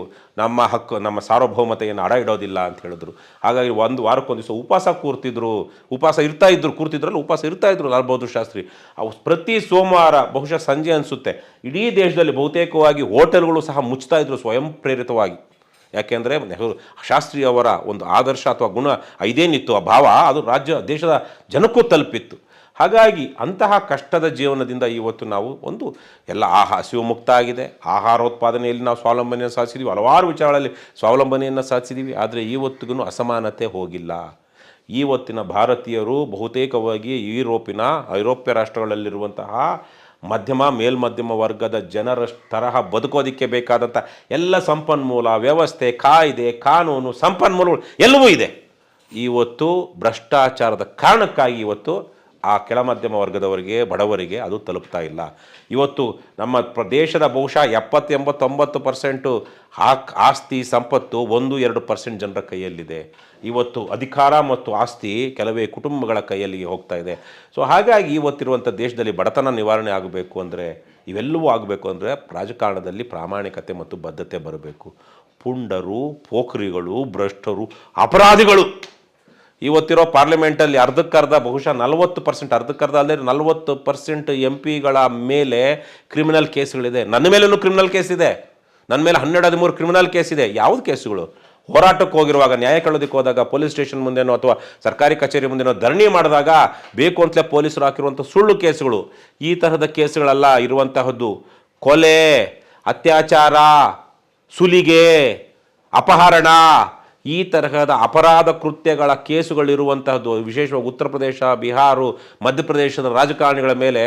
ನಮ್ಮ ಹಕ್ಕು, ನಮ್ಮ ಸಾರ್ವಭೌಮತೆಯನ್ನು ಅಡ ಇಡೋದಿಲ್ಲ ಅಂತ ಹೇಳಿದ್ರು. ಹಾಗಾಗಿ ಒಂದು ವಾರಕ್ಕೊಂದು ದಿವಸ ಉಪವಾಸ ಕೂರ್ತಿದ್ರು, ಉಪವಾಸ ಇರ್ತಾ ಇದ್ರು, ಕೂರ್ತಿದ್ರಲ್ಲ, ಉಪವಾಸ ಇರ್ತಾ ಇದ್ರು ಲಾಲ್ ಬಹದ್ದೂರ್ ಶಾಸ್ತ್ರಿ. ಅವು ಪ್ರತಿ ಸೋಮವಾರ ಬಹುಶಃ ಸಂಜೆ ಅನಿಸುತ್ತೆ. ಇಡೀ ದೇಶದಲ್ಲಿ ಬಹುತೇಕವಾಗಿ ಹೋಟೆಲ್ಗಳು ಸಹ ಮುಚ್ತಾ ಇದ್ರು ಸ್ವಯಂ ಪ್ರೇರಿತವಾಗಿ. ಯಾಕೆಂದರೆ ನೆಹರು ಶಾಸ್ತ್ರಿ ಅವರ ಒಂದು ಆದರ್ಶ ಅಥವಾ ಗುಣ ಇದೇನಿತ್ತು ಆ ಭಾವ, ಅದು ರಾಜ್ಯ, ದೇಶದ ಜನಕ್ಕೂ ತಲುಪಿತ್ತು. ಹಾಗಾಗಿ ಅಂತಹ ಕಷ್ಟದ ಜೀವನದಿಂದ ಇವತ್ತು ನಾವು ಒಂದು ಎಲ್ಲ ಆಹಾ ಹಸಿವು ಮುಕ್ತ ಆಗಿದೆ. ಆಹಾರೋತ್ಪಾದನೆಯಲ್ಲಿ ನಾವು ಸ್ವಾವಲಂಬನೆಯನ್ನು ಸಾಧಿಸಿದ್ದೀವಿ ಹಲವಾರು ವಿಚಾರಗಳಲ್ಲಿ ಸ್ವಾವಲಂಬನೆಯನ್ನು ಸಾಧಿಸಿದ್ದೀವಿ ಆದರೆ ಇವತ್ತಿಗೂ ಅಸಮಾನತೆ ಹೋಗಿಲ್ಲ. ಇವತ್ತಿನ ಭಾರತೀಯರು ಬಹುತೇಕವಾಗಿ ಯುರೋಪಿನ, ಐರೋಪ್ಯ ರಾಷ್ಟ್ರಗಳಲ್ಲಿರುವಂತಹ ಮಧ್ಯಮ, ಮೇಲ್ಮಧ್ಯಮ ವರ್ಗದ ಜನರ ತರಹ ಬದುಕೋದಕ್ಕೆ ಬೇಕಾದಂಥ ಎಲ್ಲ ಸಂಪನ್ಮೂಲ, ವ್ಯವಸ್ಥೆ, ಕಾಯ್ದೆ, ಕಾನೂನು, ಸಂಪನ್ಮೂಲಗಳು ಎಲ್ಲವೂ ಇದೆ. ಇವತ್ತು ಭ್ರಷ್ಟಾಚಾರದ ಕಾರಣಕ್ಕಾಗಿ ಇವತ್ತು ಆ ಕೆಳ ಮಧ್ಯಮ ವರ್ಗದವರಿಗೆ, ಬಡವರಿಗೆ ಅದು ತಲುಪ್ತಾ ಇಲ್ಲ. ಇವತ್ತು ನಮ್ಮ ಪ್ರದೇಶದ ಬಹುಶಃ ಎಪ್ಪತ್ತು ಎಂಬತ್ತೊಂಬತ್ತು ಪರ್ಸೆಂಟು ಆಸ್ತಿ ಸಂಪತ್ತು ಒಂದು, ಎರಡು ಪರ್ಸೆಂಟ್ ಜನರ ಕೈಯಲ್ಲಿದೆ. ಇವತ್ತು ಅಧಿಕಾರ ಮತ್ತು ಆಸ್ತಿ ಕೆಲವೇ ಕುಟುಂಬಗಳ ಕೈಯಲ್ಲಿ ಹೋಗ್ತಾ ಇದೆ. ಸೊ, ಹಾಗಾಗಿ ಇವತ್ತಿರುವಂಥ ದೇಶದಲ್ಲಿ ಬಡತನ ನಿವಾರಣೆ ಆಗಬೇಕು ಅಂದರೆ, ಇವೆಲ್ಲವೂ ಆಗಬೇಕು ಅಂದರೆ ರಾಜಕಾರಣದಲ್ಲಿ ಪ್ರಾಮಾಣಿಕತೆ ಮತ್ತು ಬದ್ಧತೆ ಬರಬೇಕು. ಪುಂಡರು, ಪೋಖ್ರಿಗಳು, ಭ್ರಷ್ಟರು, ಅಪರಾಧಿಗಳು. ಇವತ್ತಿರೋ ಪಾರ್ಲಿಮೆಂಟಲ್ಲಿ ಅರ್ಧಕ್ಕರ್ಧ, ಬಹುಶಃ ನಲವತ್ತು ಪರ್ಸೆಂಟ್ ಅರ್ಧಕ್ಕರ್ಧ ಅಲ್ಲದೆ ನಲವತ್ತು ಪರ್ಸೆಂಟ್ ಎಂ ಪಿಗಳ ಮೇಲೆ ಕ್ರಿಮಿನಲ್ ಕೇಸ್ಗಳಿದೆ. ನನ್ನ ಮೇಲೂ ಕ್ರಿಮಿನಲ್ ಕೇಸ್ ಇದೆ. ನನ್ನ ಮೇಲೆ ಹನ್ನೆರಡು ಹದಿಮೂರು ಕ್ರಿಮಿನಲ್ ಕೇಸ್ ಇದೆ. ಯಾವ್ದು ಕೇಸುಗಳು? ಹೋರಾಟಕ್ಕೆ ಹೋಗಿರುವಾಗ, ನ್ಯಾಯ ಕೇಳೋದಕ್ಕೆ ಹೋದಾಗ, ಪೊಲೀಸ್ ಸ್ಟೇಷನ್ ಮುಂದೆನೋ ಅಥವಾ ಸರ್ಕಾರಿ ಕಚೇರಿ ಮುಂದೆನೋ ಧರಣಿ ಮಾಡಿದಾಗ ಬೇಕು ಅಂತಲೇ ಪೊಲೀಸರು ಹಾಕಿರುವಂಥ ಸುಳ್ಳು ಕೇಸುಗಳು. ಈ ತರಹದ ಕೇಸುಗಳೆಲ್ಲ, ಇರುವಂತಹದ್ದು ಕೊಲೆ, ಅತ್ಯಾಚಾರ, ಸುಲಿಗೆ, ಅಪಹರಣ ಈ ತರಹದ ಅಪರಾಧ ಕೃತ್ಯಗಳ ಕೇಸುಗಳಿರುವಂತಹದ್ದು, ವಿಶೇಷವಾಗಿ ಉತ್ತರ ಪ್ರದೇಶ, ಬಿಹಾರ, ಮಧ್ಯಪ್ರದೇಶದ ರಾಜಕಾರಣಿಗಳ ಮೇಲೆ,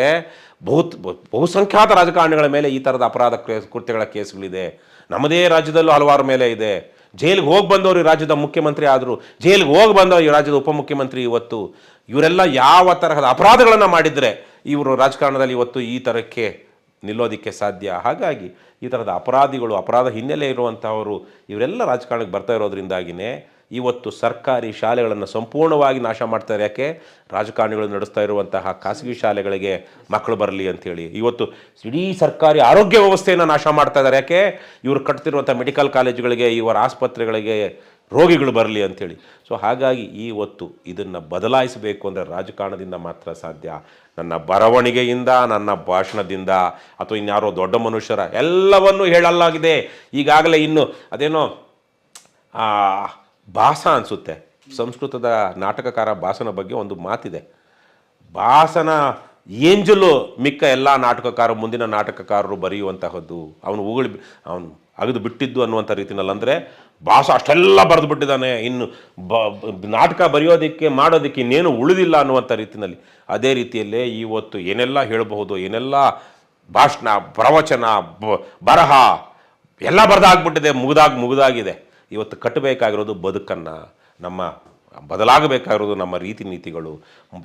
ಬಹುತ್, ಬಹುಸಂಖ್ಯಾತ ರಾಜಕಾರಣಿಗಳ ಮೇಲೆ ಈ ಥರದ ಅಪರಾಧ ಕೃತ್ಯಗಳ ಕೇಸುಗಳಿದೆ. ನಮ್ಮದೇ ರಾಜ್ಯದಲ್ಲೂ ಹಲವಾರು ಮೇಲೆ ಇದೆ. ಜೈಲಿಗೆ ಹೋಗಿ ಬಂದವರು ಈ ರಾಜ್ಯದ ಮುಖ್ಯಮಂತ್ರಿ ಆದರೂ, ಜೈಲಿಗೆ ಹೋಗಿ ಬಂದವರು ಈ ರಾಜ್ಯದ ಉಪಮುಖ್ಯಮಂತ್ರಿ ಇವತ್ತು. ಇವರೆಲ್ಲ ಯಾವ ತರಹದ ಅಪರಾಧಗಳನ್ನು ಮಾಡಿದರೆ ಇವರು ರಾಜಕಾರಣದಲ್ಲಿ ಇವತ್ತು ಈ ಥರಕ್ಕೆ ನಿಲ್ಲೋದಕ್ಕೆ ಸಾಧ್ಯ. ಹಾಗಾಗಿ ಈ ಥರದ ಅಪರಾಧಿಗಳು, ಅಪರಾಧ ಹಿನ್ನೆಲೆ ಇರುವಂಥವರು ಇವರೆಲ್ಲ ರಾಜಕಾರಣಕ್ಕೆ ಬರ್ತಾ ಇರೋದ್ರಿಂದಾಗಿಯೇ ಇವತ್ತು ಸರ್ಕಾರಿ ಶಾಲೆಗಳನ್ನು ಸಂಪೂರ್ಣವಾಗಿ ನಾಶ ಮಾಡ್ತಾರೆ ಯಾಕೆ? ರಾಜಕಾರಣಿಗಳು ನಡೆಸ್ತಾ ಇರುವಂತಹ ಖಾಸಗಿ ಶಾಲೆಗಳಿಗೆ ಮಕ್ಕಳು ಬರಲಿ ಅಂಥೇಳಿ ಇವತ್ತು ಇಡೀ ಸರ್ಕಾರಿ ಆರೋಗ್ಯ ವ್ಯವಸ್ಥೆಯನ್ನು ನಾಶ ಮಾಡ್ತಾ ಇದ್ದಾರೆ. ಯಾಕೆ? ಇವರು ಕಟ್ತಿರುವಂಥ ಮೆಡಿಕಲ್ ಕಾಲೇಜುಗಳಿಗೆ, ಇವರ ಆಸ್ಪತ್ರೆಗಳಿಗೆ ರೋಗಿಗಳು ಬರಲಿ ಅಂಥೇಳಿ. ಸೊ ಹಾಗಾಗಿ ಈ ಹೊತ್ತು ಇದನ್ನು ಬದಲಾಯಿಸಬೇಕು ಅಂದರೆ ರಾಜಕಾರಣದಿಂದ ಮಾತ್ರ ಸಾಧ್ಯ. ನನ್ನ ಬರವಣಿಗೆಯಿಂದ, ನನ್ನ ಭಾಷಣದಿಂದ ಅಥವಾ ಇನ್ಯಾರೋ ದೊಡ್ಡ ಮನುಷ್ಯರ ಎಲ್ಲವನ್ನೂ ಹೇಳಲಾಗಿದೆ ಈಗಾಗಲೇ ಇನ್ನು ಅದೇನೋ ಭಾಸ ಅನಿಸುತ್ತೆ. ಸಂಸ್ಕೃತದ ನಾಟಕಕಾರ ಭಾಸನ ಬಗ್ಗೆ ಒಂದು ಮಾತಿದೆ. ಭಾಸನ ಏಂಜಲು ಮಿಕ್ಕ ಎಲ್ಲ ನಾಟಕಕಾರ, ಮುಂದಿನ ನಾಟಕಕಾರರು ಬರೆಯುವಂತಹದ್ದು, ಅವನು ಉಗುಳಿ ಅವನು ಅಗದು ಬಿಟ್ಟಿದ್ದು ಅನ್ನುವಂಥ ರೀತಿಯಲ್ಲಿ ಅಂದರೆ ಭಾಸ ಅಷ್ಟೆಲ್ಲ ಬರೆದು ಬಿಟ್ಟಿದ್ದಾನೆ. ಇನ್ನು ಬ ನಾಟಕ ಬರೆಯೋದಕ್ಕೆ, ಮಾಡೋದಕ್ಕೆ ಇನ್ನೇನು ಉಳಿದಿಲ್ಲ ಅನ್ನುವಂಥ ರೀತಿಯಲ್ಲಿ ಅದೇ ರೀತಿಯಲ್ಲೇ ಇವತ್ತು ಏನೆಲ್ಲ ಹೇಳಬಹುದು, ಏನೆಲ್ಲ ಭಾಷಣ, ಪ್ರವಚನ ಬರಹ ಎಲ್ಲ ಬರೆದಾಗ್ಬಿಟ್ಟಿದೆ, ಮುಗಿದಾಗ, ಮುಗಿದಾಗಿದೆ. ಇವತ್ತು ಕಟ್ಟಬೇಕಾಗಿರೋದು ಬದುಕನ್ನು, ನಮ್ಮ ಬದಲಾಗಬೇಕಾಗಿರೋದು ನಮ್ಮ ರೀತಿ ನೀತಿಗಳು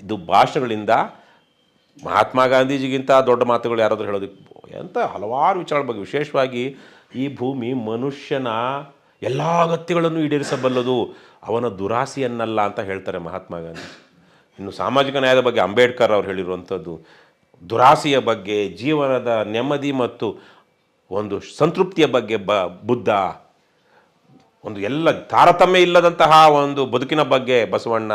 ಇದು ಭಾಷೆಗಳಿಂದ ಮಹಾತ್ಮ ಗಾಂಧೀಜಿಗಿಂತ ದೊಡ್ಡ ಮಾತುಗಳು ಯಾರಾದರೂ ಹೇಳೋದಕ್ಕೆ ಎಂಥ ಹಲವಾರು ವಿಚಾರಗಳ ಬಗ್ಗೆ ವಿಶೇಷವಾಗಿ ಈ ಭೂಮಿ ಮನುಷ್ಯನ ಎಲ್ಲ ಅಗತ್ಯಗಳನ್ನು ಈಡೇರಿಸಬಲ್ಲದು. ಅವನ ದುರಾಸೆಯನ್ನಲ್ಲ ಅಂತ ಹೇಳ್ತಾರೆ ಮಹಾತ್ಮ ಗಾಂಧಿ. ಇನ್ನು ಸಾಮಾಜಿಕ ನ್ಯಾಯದ ಬಗ್ಗೆ ಅಂಬೇಡ್ಕರ್ ಅವರು ಹೇಳಿರುವಂಥದ್ದು, ದುರಾಸೆಯ ಬಗ್ಗೆ, ಜೀವನದ ನೆಮ್ಮದಿ ಮತ್ತು ಒಂದು ಸಂತೃಪ್ತಿಯ ಬಗ್ಗೆ ಬ, ಬುದ್ಧ, ಒಂದು ಎಲ್ಲ ತಾರತಮ್ಯ ಇಲ್ಲದಂತಹ ಒಂದು ಬದುಕಿನ ಬಗ್ಗೆ ಬಸವಣ್ಣ,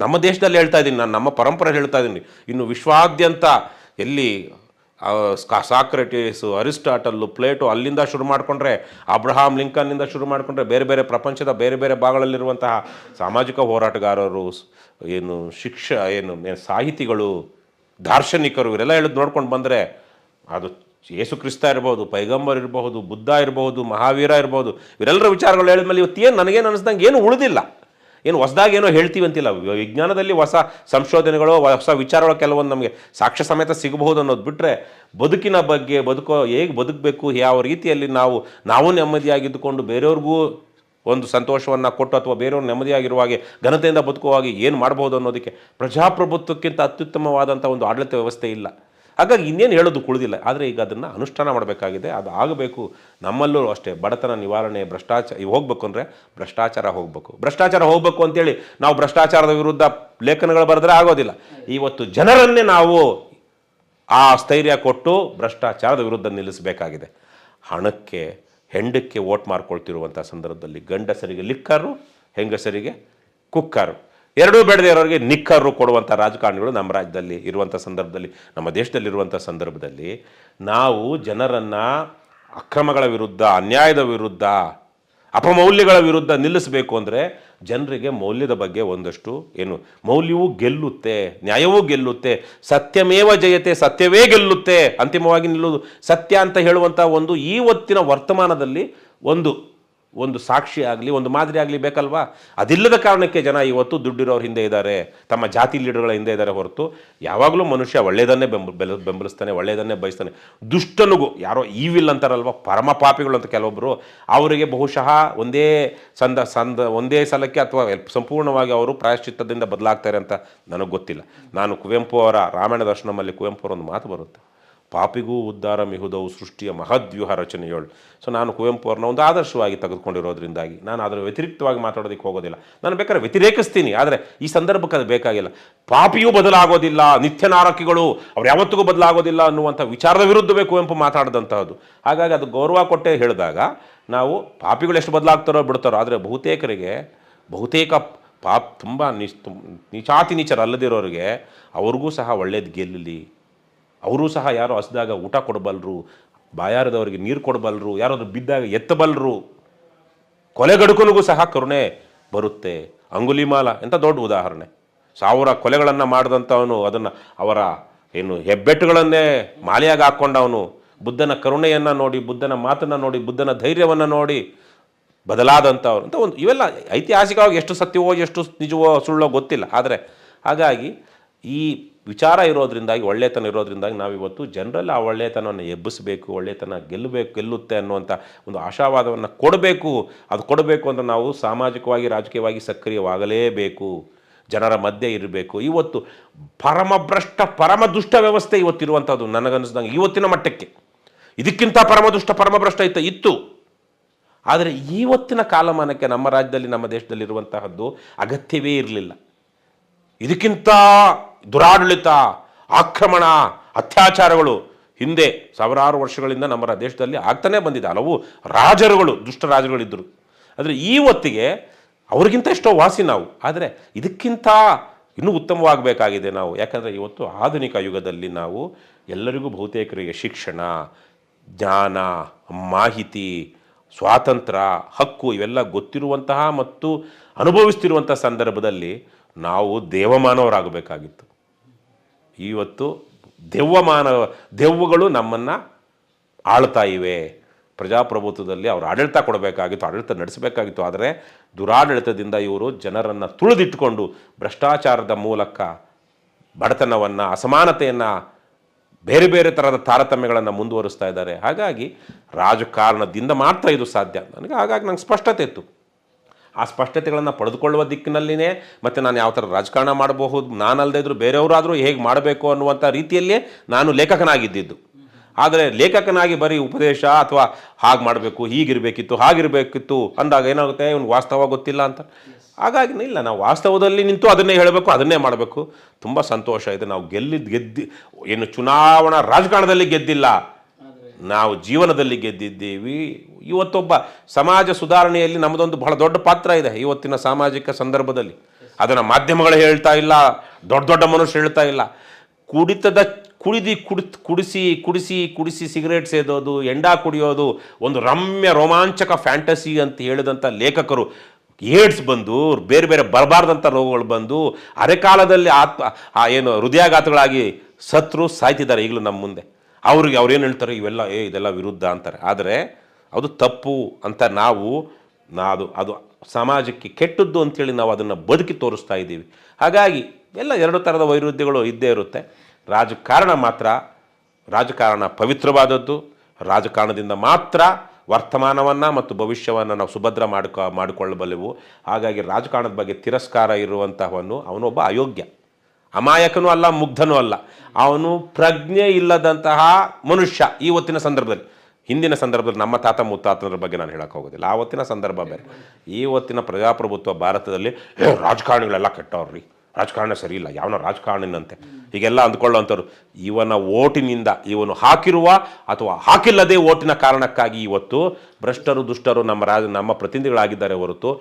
ನಮ್ಮ ದೇಶದಲ್ಲಿ ಹೇಳ್ತಾ ಇದ್ದೀನಿ, ನಾನು ನಮ್ಮ ಪರಂಪರೆ ಹೇಳ್ತಾ ಇದ್ದೀನಿ. ಇನ್ನು ವಿಶ್ವಾದ್ಯಂತ ಎಲ್ಲಿ ಸಾಕ್ರೆಟಿಸು, ಅರಿಸ್ಟಾಟಲ್ಲು, ಪ್ಲೇಟು ಅಲ್ಲಿಂದ ಶುರು ಮಾಡಿಕೊಂಡ್ರೆ, ಅಬ್ರಹಾಂ ಲಿಂಕನ್ನಿಂದ ಶುರು ಮಾಡಿಕೊಂಡ್ರೆ ಬೇರೆ ಬೇರೆ ಪ್ರಪಂಚದ ಬೇರೆ ಬೇರೆ ಭಾಗಗಳಲ್ಲಿರುವಂತಹ ಸಾಮಾಜಿಕ ಹೋರಾಟಗಾರರು ಏನು ಶಿಕ್ಷ, ಏನು ಸಾಹಿತಿಗಳು, ದಾರ್ಶನಿಕರು, ಇವರೆಲ್ಲ ಹೇಳಿದ್ ನೋಡ್ಕೊಂಡು ಬಂದರೆ ಅದು ಯೇಸು ಕ್ರಿಸ್ತ ಇರ್ಬೋದು, ಪೈಗಂಬರ್ ಇರಬಹುದು ಬುದ್ಧ ಇರಬಹುದು ಮಹಾವೀರ ಇರ್ಬೋದು, ಇವರೆಲ್ಲರ ವಿಚಾರಗಳು ಹೇಳಿದ್ಮೇಲೆ ಇವತ್ತು ಏನು ನನಗೇನು ಅನಿಸ್ದಂಗೆ ಏನು ಉಳಿದಿಲ್ಲ. ಏನು ಹೊಸದಾಗಿ ಏನೋ ಹೇಳ್ತೀವಿ ಅಂತಿಲ್ಲ. ವಿಜ್ಞಾನದಲ್ಲಿ ಹೊಸ ಸಂಶೋಧನೆಗಳು, ಹೊಸ ವಿಚಾರಗಳು ಕೆಲವೊಂದು ನಮಗೆ ಸಾಕ್ಷ್ಯ ಸಮೇತ ಸಿಗಬಹುದು ಅನ್ನೋದು ಬಿಟ್ಟರೆ ಬದುಕಿನ ಬಗ್ಗೆ, ಬದುಕೋ, ಹೇಗೆ ಬದುಕಬೇಕು ಯಾವ ರೀತಿಯಲ್ಲಿ ನಾವು ನಾವು ನೆಮ್ಮದಿಯಾಗಿದ್ದುಕೊಂಡು ಬೇರೆಯವ್ರಿಗೂ ಒಂದು ಸಂತೋಷವನ್ನು ಕೊಟ್ಟು ಅಥವಾ ಬೇರೆಯವ್ರು ನೆಮ್ಮದಿಯಾಗಿರುವಾಗೆ ಘನತೆಯಿಂದ ಬದುಕುವಾಗೆ ಏನು ಮಾಡ್ಬೋದು ಅನ್ನೋದಕ್ಕೆ ಪ್ರಜಾಪ್ರಭುತ್ವಕ್ಕಿಂತ ಅತ್ಯುತ್ತಮವಾದಂಥ ಒಂದು ಆಡಳಿತ ವ್ಯವಸ್ಥೆ ಇಲ್ಲ. ಹಾಗಾಗಿ ಇನ್ನೇನು ಹೇಳೋದು ಕುಳಿದಿಲ್ಲ. ಆದರೆ ಈಗ ಅದನ್ನು ಅನುಷ್ಠಾನ ಮಾಡಬೇಕಾಗಿದೆ, ಅದು ಆಗಬೇಕು. ನಮ್ಮಲ್ಲೂ ಅಷ್ಟೇ ಬಡತನ ನಿವಾರಣೆ ಭ್ರಷ್ಟಾಚಾರ ಹೋಗಬೇಕು ಅಂದರೆ ಭ್ರಷ್ಟಾಚಾರ ಹೋಗಬೇಕು. ಭ್ರಷ್ಟಾಚಾರ ಹೋಗಬೇಕು ಅಂತೇಳಿ ನಾವು ಭ್ರಷ್ಟಾಚಾರದ ವಿರುದ್ಧ ಲೇಖನಗಳು ಬರೆದ್ರೆ ಆಗೋದಿಲ್ಲ. ಇವತ್ತು ಜನರನ್ನೇ ನಾವು ಆ ಸ್ಥೈರ್ಯ ಕೊಟ್ಟು ಭ್ರಷ್ಟಾಚಾರದ ವಿರುದ್ಧ ನಿಲ್ಲಿಸಬೇಕಾಗಿದೆ. ಹಣಕ್ಕೆ, ಹೆಂಡಕ್ಕೆ ಓಟ್ ಮಾಡ್ಕೊಳ್ತಿರುವಂಥ ಸಂದರ್ಭದಲ್ಲಿ ಗಂಡಸರಿಗೆ ಲಿಕ್ಕರು, ಹೆಂಗಸರಿಗೆ ಕುಕ್ಕರು. ಎರಡೂ ಬೇಡದೆ ಇರೋರಿಗೆ ನಿಕ್ಕರು ಕೊಡುವಂಥ ರಾಜಕಾರಣಿಗಳು ನಮ್ಮ ರಾಜ್ಯದಲ್ಲಿ ಇರುವಂಥ ಸಂದರ್ಭದಲ್ಲಿ, ನಮ್ಮ ದೇಶದಲ್ಲಿರುವಂಥ ಸಂದರ್ಭದಲ್ಲಿ ನಾವು ಜನರನ್ನು ಅಕ್ರಮಗಳ ವಿರುದ್ಧ, ಅನ್ಯಾಯದ ವಿರುದ್ಧ, ಅಪಮೌಲ್ಯಗಳ ವಿರುದ್ಧ ನಿಲ್ಲಿಸಬೇಕು ಅಂದರೆ ಜನರಿಗೆ ಮೌಲ್ಯದ ಬಗ್ಗೆ ಒಂದಷ್ಟು ಏನು, ಮೌಲ್ಯವೂ ಗೆಲ್ಲುತ್ತೆ, ನ್ಯಾಯವೂ ಗೆಲ್ಲುತ್ತೆ, ಸತ್ಯಮೇವ ಜಯತೆ, ಸತ್ಯವೇ ಗೆಲ್ಲುತ್ತೆ, ಅಂತಿಮವಾಗಿ ನಿಲ್ಲುವುದು ಸತ್ಯ ಅಂತ ಹೇಳುವಂಥ ಒಂದು ಈ ಹೊತ್ತಿನ ವರ್ತಮಾನದಲ್ಲಿ ಒಂದು ಒಂದು ಸಾಕ್ಷಿ ಆಗಲಿ, ಒಂದು ಮಾದರಿ ಆಗಲಿ ಬೇಕಲ್ವಾ? ಅದಿಲ್ಲದ ಕಾರಣಕ್ಕೆ ಜನ ಇವತ್ತು ದುಡ್ಡಿರೋರು ಹಿಂದೆ ಇದ್ದಾರೆ. ತಮ್ಮ ಜಾತಿ ಲೀಡರ್ಗಳ ಹಿಂದೆ ಇದ್ದಾರೆ ಹೊರತು ಯಾವಾಗಲೂ ಮನುಷ್ಯ ಒಳ್ಳೆಯದನ್ನೇ ಬೆಂಬ, ಬೆಲ, ಬೆಂಬಲಿಸ್ತಾನೆ, ಒಳ್ಳೆಯದನ್ನೇ ಬಯಸ್ತಾನೆ. ದುಷ್ಟನಿಗೂ, ಯಾರೋ ಈವಿಲ್ ಅಂತಾರಲ್ವ? ಪರಮ ಪಾಪಿಗಳು ಅಂತ ಕೆಲವೊಬ್ಬರು ಅವರಿಗೆ ಬಹುಶಃ ಒಂದೇ ಸಂದ ಸಂದ, ಒಂದೇ ಸಲಕ್ಕೆ ಅಥವಾ ಸಂಪೂರ್ಣವಾಗಿ ಅವರು ಪ್ರಾಯಶ್ಚಿತ್ತದಿಂದ ಬದಲಾಗ್ತಾರೆ ಅಂತ ನನಗೆ ಗೊತ್ತಿಲ್ಲ. ನಾನು ಕುವೆಂಪು ಅವರ ರಾಮಾಯಣ ದರ್ಶನಮಲ್ಲಿ ಕುವೆಂಪು ಅವರ ಒಂದು ಮಾತು ಬರುತ್ತೆ. ಪಾಪಿಗೂ ಉದ್ಧಾರ ಮಿಹುದವು ಸೃಷ್ಟಿಯ ಮಹದ್ವ್ಯೂಹ ರಚನೆಯೋಳು. ಸೊ ನಾನು ಕುವೆಂಪು ಅವ್ರನ್ನ ಒಂದು ಆದರ್ಶವಾಗಿ ತೆಗೆದುಕೊಂಡಿರೋದ್ರಿಂದಾಗಿ ನಾನು ಅದರ ವ್ಯತಿರಿಕ್ತವಾಗಿ ಮಾತಾಡೋದಕ್ಕೆ ಹೋಗೋದಿಲ್ಲ. ನಾನು ಬೇಕಾದ್ರೆ ವ್ಯತಿರೇಕಿಸ್ತೀನಿ, ಆದರೆ ಈ ಸಂದರ್ಭಕ್ಕೆ ಅದು ಬೇಕಾಗಿಲ್ಲ. ಪಾಪಿಯೂ ಬದಲಾಗೋದಿಲ್ಲ, ನಿತ್ಯ ನಾರಕಿಗಳು ಅವ್ರು ಯಾವತ್ತಿಗೂ ಬದಲಾಗೋದಿಲ್ಲ ಅನ್ನುವಂಥ ವಿಚಾರದ ವಿರುದ್ಧವೇ ಕುವೆಂಪು ಮಾತಾಡಿದಂತಹದ್ದು. ಹಾಗಾಗಿ ಅದು ಗೌರವ ಕೊಟ್ಟೆ ಹೇಳಿದಾಗ ನಾವು ಪಾಪಿಗಳು ಎಷ್ಟು ಬದಲಾಗ್ತಾರೋ ಬಿಡ್ತಾರೋ, ಆದರೆ ಬಹುತೇಕರಿಗೆ, ಬಹುತೇಕ ಪಾಪ್ ತುಂಬ ನಿಚ್ ನೀಚಾತಿ ನೀಚರಲ್ಲದಿರೋರಿಗೆ ಅವ್ರಿಗೂ ಸಹ ಒಳ್ಳೇದು ಗೆಲ್ಲಲಿ. ಅವರೂ ಸಹ ಯಾರೋ ಹಸಿದಾಗ ಊಟ ಕೊಡಬಲ್ಲರು ಬಾಯಾರದವರಿಗೆ ನೀರು ಕೊಡಬಲ್ಲರು ಯಾರಾದರೂ ಬಿದ್ದಾಗ ಎತ್ತಬಲ್ಲರು ಕೊಲೆಗಡುಕನಿಗೂ ಸಹ ಕರುಣೆ ಬರುತ್ತೆ. ಅಂಗುಲಿಮಾಲ ಎಂಥ ದೊಡ್ಡ ಉದಾಹರಣೆ. ಸಾವಿರ ಕೊಲೆಗಳನ್ನು ಮಾಡಿದಂಥವನು ಅದನ್ನು ಅವರ ಏನು ಹೆಬ್ಬೆಟ್ಟುಗಳನ್ನೇ ಮಾಲೆಯಾಗಿ ಹಾಕ್ಕೊಂಡವನು. ಬುದ್ಧನ ಕರುಣೆಯನ್ನು ನೋಡಿ, ಬುದ್ಧನ ಮಾತನ್ನು ನೋಡಿ, ಬುದ್ಧನ ಧೈರ್ಯವನ್ನು ನೋಡಿ ಬದಲಾದಂಥವ್ರು. ಅಂತ ಒಂದು ಇವೆಲ್ಲ ಐತಿಹಾಸಿಕವಾಗಿ ಎಷ್ಟು ಸತ್ಯವೋ, ಎಷ್ಟು ನಿಜವೋ, ಸುಳ್ಳೋ ಗೊತ್ತಿಲ್ಲ. ಆದರೆ ಹಾಗಾಗಿ ಈ ವಿಚಾರ ಇರೋದ್ರಿಂದಾಗಿ, ಒಳ್ಳೆತನ ಇರೋದ್ರಿಂದಾಗಿ ನಾವಿವತ್ತು ಜನರಲ್ಲಿ ಆ ಒಳ್ಳೆತನವನ್ನು ಎಬ್ಬಿಸಬೇಕು, ಒಳ್ಳೆತನ ಗೆಲ್ಲಬೇಕು ಗೆಲ್ಲುತ್ತೆ ಅನ್ನುವಂಥ ಒಂದು ಆಶಾವಾದವನ್ನು ಕೊಡಬೇಕು. ಅದು ಕೊಡಬೇಕು ಅಂತ ನಾವು ಸಾಮಾಜಿಕವಾಗಿ, ರಾಜಕೀಯವಾಗಿ ಸಕ್ರಿಯವಾಗಲೇಬೇಕು. ಜನರ ಮಧ್ಯೆ ಇರಬೇಕು. ಇವತ್ತು ಪರಮಭ್ರಷ್ಟ, ಪರಮದುಷ್ಟ ವ್ಯವಸ್ಥೆ ಇವತ್ತಿರುವಂಥದ್ದು ನನಗನ್ನಿಸ್ದಂಗೆ ಇವತ್ತಿನ ಮಟ್ಟಕ್ಕೆ. ಇದಕ್ಕಿಂತ ಪರಮದುಷ್ಟ, ಪರಮಭ್ರಷ್ಟ ಇತ್ತ, ಇತ್ತು. ಆದರೆ ಇವತ್ತಿನ ಕಾಲಮಾನಕ್ಕೆ ನಮ್ಮ ರಾಜ್ಯದಲ್ಲಿ, ನಮ್ಮ ದೇಶದಲ್ಲಿ ಇರುವಂತಹದ್ದು ಅಗತ್ಯವೇ ಇರಲಿಲ್ಲ. ಇದಕ್ಕಿಂತ ದುರಾಡಳಿತ, ಆಕ್ರಮಣ, ಅತ್ಯಾಚಾರಗಳು ಹಿಂದೆ ಸಾವಿರಾರು ವರ್ಷಗಳಿಂದ ನಮ್ಮ ದೇಶದಲ್ಲಿ ಆಗ್ತಾನೆ ಬಂದಿದೆ. ಹಲವು ರಾಜರುಗಳು, ದುಷ್ಟ ರಾಜರುಗಳಿದ್ದರು. ಆದರೆ ಈ ಹೊತ್ತಿಗೆ ಅವ್ರಿಗಿಂತ ಎಷ್ಟೋ ವಾಸಿ ನಾವು. ಆದರೆ ಇದಕ್ಕಿಂತ ಇನ್ನೂ ಉತ್ತಮವಾಗಬೇಕಾಗಿದೆ ನಾವು. ಯಾಕಂದರೆ ಇವತ್ತು ಆಧುನಿಕ ಯುಗದಲ್ಲಿ ನಾವು ಎಲ್ಲರಿಗೂ ಬಹುತೇಕರಿಗೆ ಶಿಕ್ಷಣ, ಜ್ಞಾನ, ಮಾಹಿತಿ ಸ್ವಾತಂತ್ರ್ಯ ಹಕ್ಕು ಇವೆಲ್ಲ ಗೊತ್ತಿರುವಂತಹ ಮತ್ತು ಅನುಭವಿಸ್ತಿರುವಂಥ ಸಂದರ್ಭದಲ್ಲಿ ನಾವು ದೇವಮಾನವರಾಗಬೇಕಾಗಿತ್ತು. ಇವತ್ತು ದೆವ್ವಮಾನ, ದೆವ್ವಗಳು ನಮ್ಮನ್ನು ಆಳ್ತಾ ಇವೆ. ಪ್ರಜಾಪ್ರಭುತ್ವದಲ್ಲಿ ಅವರು ಆಡಳಿತ ಕೊಡಬೇಕಾಗಿತ್ತು, ಆಡಳಿತ ನಡೆಸಬೇಕಾಗಿತ್ತು. ಆದರೆ ದುರಾಡಳಿತದಿಂದ ಇವರು ಜನರನ್ನು ತುಳಿದಿಟ್ಟುಕೊಂಡು ಭ್ರಷ್ಟಾಚಾರದ ಮೂಲಕ ಬಡತನವನ್ನು, ಅಸಮಾನತೆಯನ್ನು ಬೇರೆ ಬೇರೆ ಥರದ ತಾರತಮ್ಯಗಳನ್ನು ಮುಂದುವರಿಸ್ತಾ ಇದ್ದಾರೆ. ಹಾಗಾಗಿ ರಾಜಕಾರಣದಿಂದ ಮಾತ್ರ ಇದು ಸಾಧ್ಯ. ನನಗೆ ಹಾಗಾಗಿ ನಂಗೆ ಸ್ಪಷ್ಟತೆ ಇತ್ತು. ಆ ಸ್ಪಷ್ಟತೆಗಳನ್ನು ಪಡೆದುಕೊಳ್ಳುವ ದಿಕ್ಕಿನಲ್ಲಿನೇ ಮತ್ತು ನಾನು ಯಾವ ಥರ ರಾಜಕಾರಣ ಮಾಡಬಹುದು ನಾನಲ್ಲದೆ ಇದ್ದರೂ ಬೇರೆಯವರಾದರೂ ಹೇಗೆ ಮಾಡಬೇಕು ಅನ್ನುವಂಥ ರೀತಿಯಲ್ಲೇ ನಾನು ಲೇಖಕನಾಗಿದ್ದಿದ್ದು. ಆದರೆ ಲೇಖಕನಾಗಿ ಬರೀ ಉಪದೇಶ ಅಥವಾ ಹಾಗೆ ಮಾಡಬೇಕು, ಹೀಗಿರಬೇಕಿತ್ತು, ಹಾಗಿರಬೇಕಿತ್ತು ಅಂದಾಗ ಏನಾಗುತ್ತೆ ಇವ್ನು ವಾಸ್ತವ ಗೊತ್ತಿಲ್ಲ ಅಂತ. ಹಾಗಾಗಿ ಇಲ್ಲ, ನಾವು ವಾಸ್ತವದಲ್ಲಿ ನಿಂತು ಅದನ್ನೇ ಹೇಳಬೇಕು, ಅದನ್ನೇ ಮಾಡಬೇಕು. ತುಂಬ ಸಂತೋಷ ಇದೆ, ನಾವು ಗೆಲ್ಲಿದ್ದು ಗೆದ್ದು ಏನು ಚುನಾವಣಾ ರಾಜಕಾರಣದಲ್ಲಿ ಗೆದ್ದಿಲ್ಲ. ನಾವು ಜೀವನದಲ್ಲಿ ಗೆದ್ದಿದ್ದೀವಿ. ಇವತ್ತೊಬ್ಬ ಸಮಾಜ ಸುಧಾರಣೆಯಲ್ಲಿ ನಮ್ಮದೊಂದು ಬಹಳ ದೊಡ್ಡ ಪಾತ್ರ ಇದೆ ಇವತ್ತಿನ ಸಾಮಾಜಿಕ ಸಂದರ್ಭದಲ್ಲಿ. ಅದನ್ನು ಮಾಧ್ಯಮಗಳು ಹೇಳ್ತಾ ಇಲ್ಲ, ದೊಡ್ಡ ದೊಡ್ಡ ಮನುಷ್ಯರು ಹೇಳ್ತಾ ಇಲ್ಲ. ಕುಡಿತದ ಕುಡಿದು ಕುಡಿ ಕುಡಿಸಿ ಕುಡಿಸಿ ಕುಡಿಸಿ ಸಿಗರೇಟ್ ಸೇದೋದು, ಎಂಡ ಕುಡಿಯೋದು, ಒಂದು ರಮ್ಯ ರೋಮಾಂಚಕ ಫ್ಯಾಂಟಸಿ ಅಂತ ಹೇಳಿದಂಥ ಲೇಖಕರು ಏಡ್ಸ್ ಬಂದು, ಬೇರೆ ಬೇರೆ ಬರಬಾರ್ದಂಥ ರೋಗಗಳು ಬಂದು, ಅರೆಕಾಲದಲ್ಲಿ ಆತ್ಮ ಏನು ಹೃದಯಾಘಾತಗಳಾಗಿ ಸತ್ರು ಸಾಯ್ತಿದ್ದಾರೆ ಈಗಲೂ ನಮ್ಮ ಮುಂದೆ. ಅವ್ರಿಗೆ ಅವ್ರೇನು ಹೇಳ್ತಾರೆ? ಇವೆಲ್ಲ, ಏ, ಇದೆಲ್ಲ ವಿರುದ್ಧ ಅಂತಾರೆ. ಆದರೆ ಅದು ತಪ್ಪು ಅಂತ ನಾವು, ನಾ ಅದು ಅದು ಸಮಾಜಕ್ಕೆ ಕೆಟ್ಟದ್ದು ಅಂತೇಳಿ ನಾವು ಅದನ್ನು ಬದುಕಿ ತೋರಿಸ್ತಾ ಇದ್ದೀವಿ. ಹಾಗಾಗಿ ಎಲ್ಲ ಎರಡು ಥರದ ವೈರುಧ್ಯಗಳು ಇದ್ದೇ ಇರುತ್ತೆ. ರಾಜಕಾರಣ ಮಾತ್ರ, ರಾಜಕಾರಣ ಪವಿತ್ರವಾದದ್ದು. ರಾಜಕಾರಣದಿಂದ ಮಾತ್ರ ವರ್ತಮಾನವನ್ನು ಮತ್ತು ಭವಿಷ್ಯವನ್ನು ನಾವು ಸುಭದ್ರ ಮಾಡ್ಕೊ, ಮಾಡಿಕೊಳ್ಳಬಲ್ಲೆವು. ಹಾಗಾಗಿ ರಾಜಕಾರಣದ ಬಗ್ಗೆ ತಿರಸ್ಕಾರ ಇರುವಂತಹವನ್ನು ಅವನೊಬ್ಬ ಅಯೋಗ್ಯ. ಅಮಾಯಕನೂ ಅಲ್ಲ, ಮುಗ್ಧನೂ ಅಲ್ಲ. ಅವನು ಪ್ರಜ್ಞೆ ಇಲ್ಲದಂತಹ ಮನುಷ್ಯ ಈವತ್ತಿನ ಸಂದರ್ಭದಲ್ಲಿ. ಹಿಂದಿನ ಸಂದರ್ಭದಲ್ಲಿ ನಮ್ಮ ತಾತ ಮುತ್ತಾತನರ ಬಗ್ಗೆ ನಾನು ಹೇಳಕ್ಕೆ ಹೋಗೋದಿಲ್ಲ. ಆವತ್ತಿನ ಸಂದರ್ಭ ಬೇರೆ. ಈವತ್ತಿನ ಪ್ರಜಾಪ್ರಭುತ್ವ ಭಾರತದಲ್ಲಿ ರಾಜಕಾರಣಿಗಳೆಲ್ಲ ಕೆಟ್ಟವ್ರಿ ರಾಜಕಾರಣ ಸರಿ ಇಲ್ಲ, ಯಾವನ ರಾಜಕಾರಣಿನಂತೆ. ಹೀಗೆಲ್ಲ ಅಂದ್ಕೊಳ್ಳೋವಂಥವ್ರು, ಇವನ ಓಟಿನಿಂದ ಇವನು ಹಾಕಿರುವ ಅಥವಾ ಹಾಕಿಲ್ಲದೆ ಓಟಿನ ಕಾರಣಕ್ಕಾಗಿ ಇವತ್ತು ಭ್ರಷ್ಟರು, ದುಷ್ಟರು ನಮ್ಮ ರಾಜ, ನಮ್ಮ ಪ್ರತಿನಿಧಿಗಳಾಗಿದ್ದಾರೆ ಹೊರತು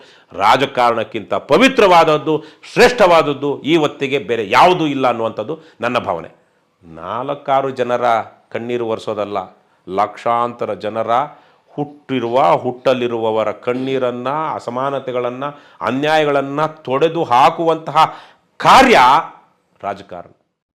ರಾಜಕಾರಣಕ್ಕಿಂತ ಪವಿತ್ರವಾದದ್ದು, ಶ್ರೇಷ್ಠವಾದದ್ದು ಈ ಹೊತ್ತಿಗೆ ಬೇರೆ ಯಾವುದೂ ಇಲ್ಲ ಅನ್ನುವಂಥದ್ದು ನನ್ನ ಭಾವನೆ. ನಾಲ್ಕಾರು ಜನರ ಕಣ್ಣೀರು ಒರೆಸೋದಲ್ಲ, ಲಕ್ಷಾಂತರ ಜನರ ಹುಟ್ಟಿರುವ ಹುಟ್ಟಲ್ಲಿರುವವರ ಕಣ್ಣೀರನ್ನು, ಅಸಮಾನತೆಗಳನ್ನು, ಅನ್ಯಾಯಗಳನ್ನು ತೊಡೆದು ಹಾಕುವಂತಹ ಕಾರ್ಯ ರಾಜಕಾರಣ.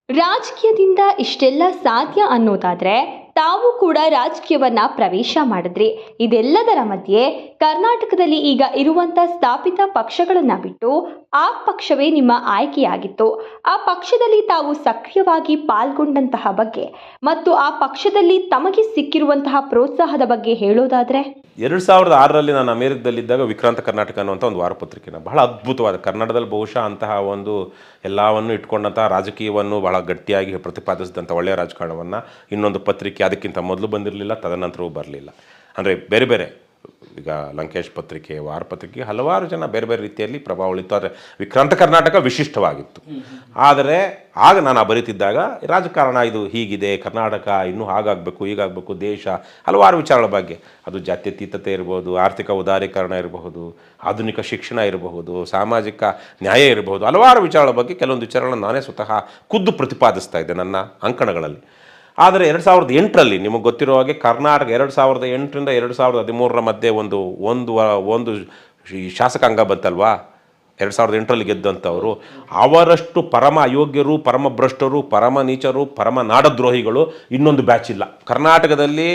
ರಾಜಕೀಯದಿಂದ ಇಷ್ಟೆಲ್ಲ ಸಾಧ್ಯ ಅನ್ನೋದಾದ್ರೆ ತಾವು ಕೂಡ ರಾಜಕೀಯವನ್ನ ಪ್ರವೇಶ ಮಾಡಿದ್ರಿ. ಇದೆಲ್ಲದರ ಮಧ್ಯೆ ಕರ್ನಾಟಕದಲ್ಲಿ ಈಗ ಇರುವಂತ ಸ್ಥಾಪಿತ ಪಕ್ಷಗಳನ್ನ ಬಿಟ್ಟು ಆ ಪಕ್ಷವೇ ನಿಮ್ಮ ಆಯ್ಕೆಯಾಗಿತ್ತು. ಆ ಪಕ್ಷದಲ್ಲಿ ತಾವು ಸಕ್ರಿಯವಾಗಿ ಪಾಲ್ಗೊಂಡಂತಹ ಬಗ್ಗೆ ಮತ್ತು ಆ ಪಕ್ಷದಲ್ಲಿ ತಮಗೆ ಸಿಕ್ಕಿರುವಂತಹ ಪ್ರೋತ್ಸಾಹದ ಬಗ್ಗೆ ಹೇಳೋದಾದ್ರೆ? ಎರಡು ಸಾವಿರದ ಆರರಲ್ಲಿ ನಾನು ಅಮೇರಿಕದಲ್ಲಿದ್ದಾಗ ವಿಕ್ರಾಂತ ಕರ್ನಾಟಕ ಅನ್ನುವಂಥ ಒಂದು ವಾರಪತ್ರಿಕೆನ ಬಹಳ ಅದ್ಭುತವಾದ ಕನ್ನಡದಲ್ಲಿ ಬಹುಶಃ ಅಂತಹ ಒಂದು ಎಲ್ಲವನ್ನು ಇಟ್ಕೊಂಡಂತಹ ರಾಜಕೀಯವನ್ನು ಬಹಳ ಗಟ್ಟಿಯಾಗಿ ಪ್ರತಿಪಾದಿಸಿದಂಥ ಒಳ್ಳೆಯ ರಾಜಕಾರಣವನ್ನು ಇನ್ನೊಂದು ಪತ್ರಿಕೆ ಅದಕ್ಕಿಂತ ಮೊದಲು ಬಂದಿರಲಿಲ್ಲ, ತದನಂತರವೂ ಬರಲಿಲ್ಲ. ಅಂದರೆ ಬೇರೆ ಬೇರೆ, ಈಗ ಲಂಕೇಶ್ ಪತ್ರಿಕೆ, ವಾರ ಪತ್ರಿಕೆ, ಹಲವಾರು ಜನ ಬೇರೆ ಬೇರೆ ರೀತಿಯಲ್ಲಿ ಪ್ರಭಾವಳಿತ್ತು ಆದರೆ ವಿಕ್ರಾಂತ ಕರ್ನಾಟಕ ವಿಶಿಷ್ಟವಾಗಿತ್ತು. ಆದರೆ ಆಗ ನಾನು ಬರೀತಿದ್ದಾಗ, ರಾಜಕಾರಣ ಇದು ಹೀಗಿದೆ, ಕರ್ನಾಟಕ ಇನ್ನೂ ಹಾಗಾಗಬೇಕು, ಹೀಗಾಗಬೇಕು, ದೇಶ, ಹಲವಾರು ವಿಚಾರಗಳ ಬಗ್ಗೆ. ಅದು ಜಾತ್ಯತೀತತೆ ಇರ್ಬೋದು, ಆರ್ಥಿಕ ಉದಾರೀಕರಣ ಇರಬಹುದು, ಆಧುನಿಕ ಶಿಕ್ಷಣ ಇರಬಹುದು, ಸಾಮಾಜಿಕ ನ್ಯಾಯ ಇರಬಹುದು, ಹಲವಾರು ವಿಚಾರಗಳ ಬಗ್ಗೆ ಕೆಲವೊಂದು ವಿಚಾರಗಳನ್ನು ನಾನೇ ಸ್ವತಃ ಖುದ್ದು ಪ್ರತಿಪಾದಿಸ್ತಾ ಇದ್ದೆ ನನ್ನ ಅಂಕಣಗಳಲ್ಲಿ. ಆದರೆ ಎರಡು ಸಾವಿರದ ಎಂಟರಲ್ಲಿ ನಿಮಗೆ ಗೊತ್ತಿರೋ ಹಾಗೆ ಕರ್ನಾಟಕ ಎರಡು ಸಾವಿರದ ಎಂಟರಿಂದ ಎರಡು ಸಾವಿರದ ಹದಿಮೂರರ ಮಧ್ಯೆ ಒಂದು ಒಂದು ಒಂದು ಶಾಸಕಾಂಗ ಬಂತಲ್ವಾ? ಎರಡು ಸಾವಿರದ ಎಂಟರಲ್ಲಿ ಗೆದ್ದಂಥವರು. ಅವರಷ್ಟು ಪರಮ ಅಯೋಗ್ಯರು, ಪರಮ ಭ್ರಷ್ಟರು, ಪರಮ ನೀಚರು, ಪರಮ ನಾಡದ್ರೋಹಿಗಳು ಇನ್ನೊಂದು ಬ್ಯಾಚ್ ಇಲ್ಲ. ಕರ್ನಾಟಕದಲ್ಲಿ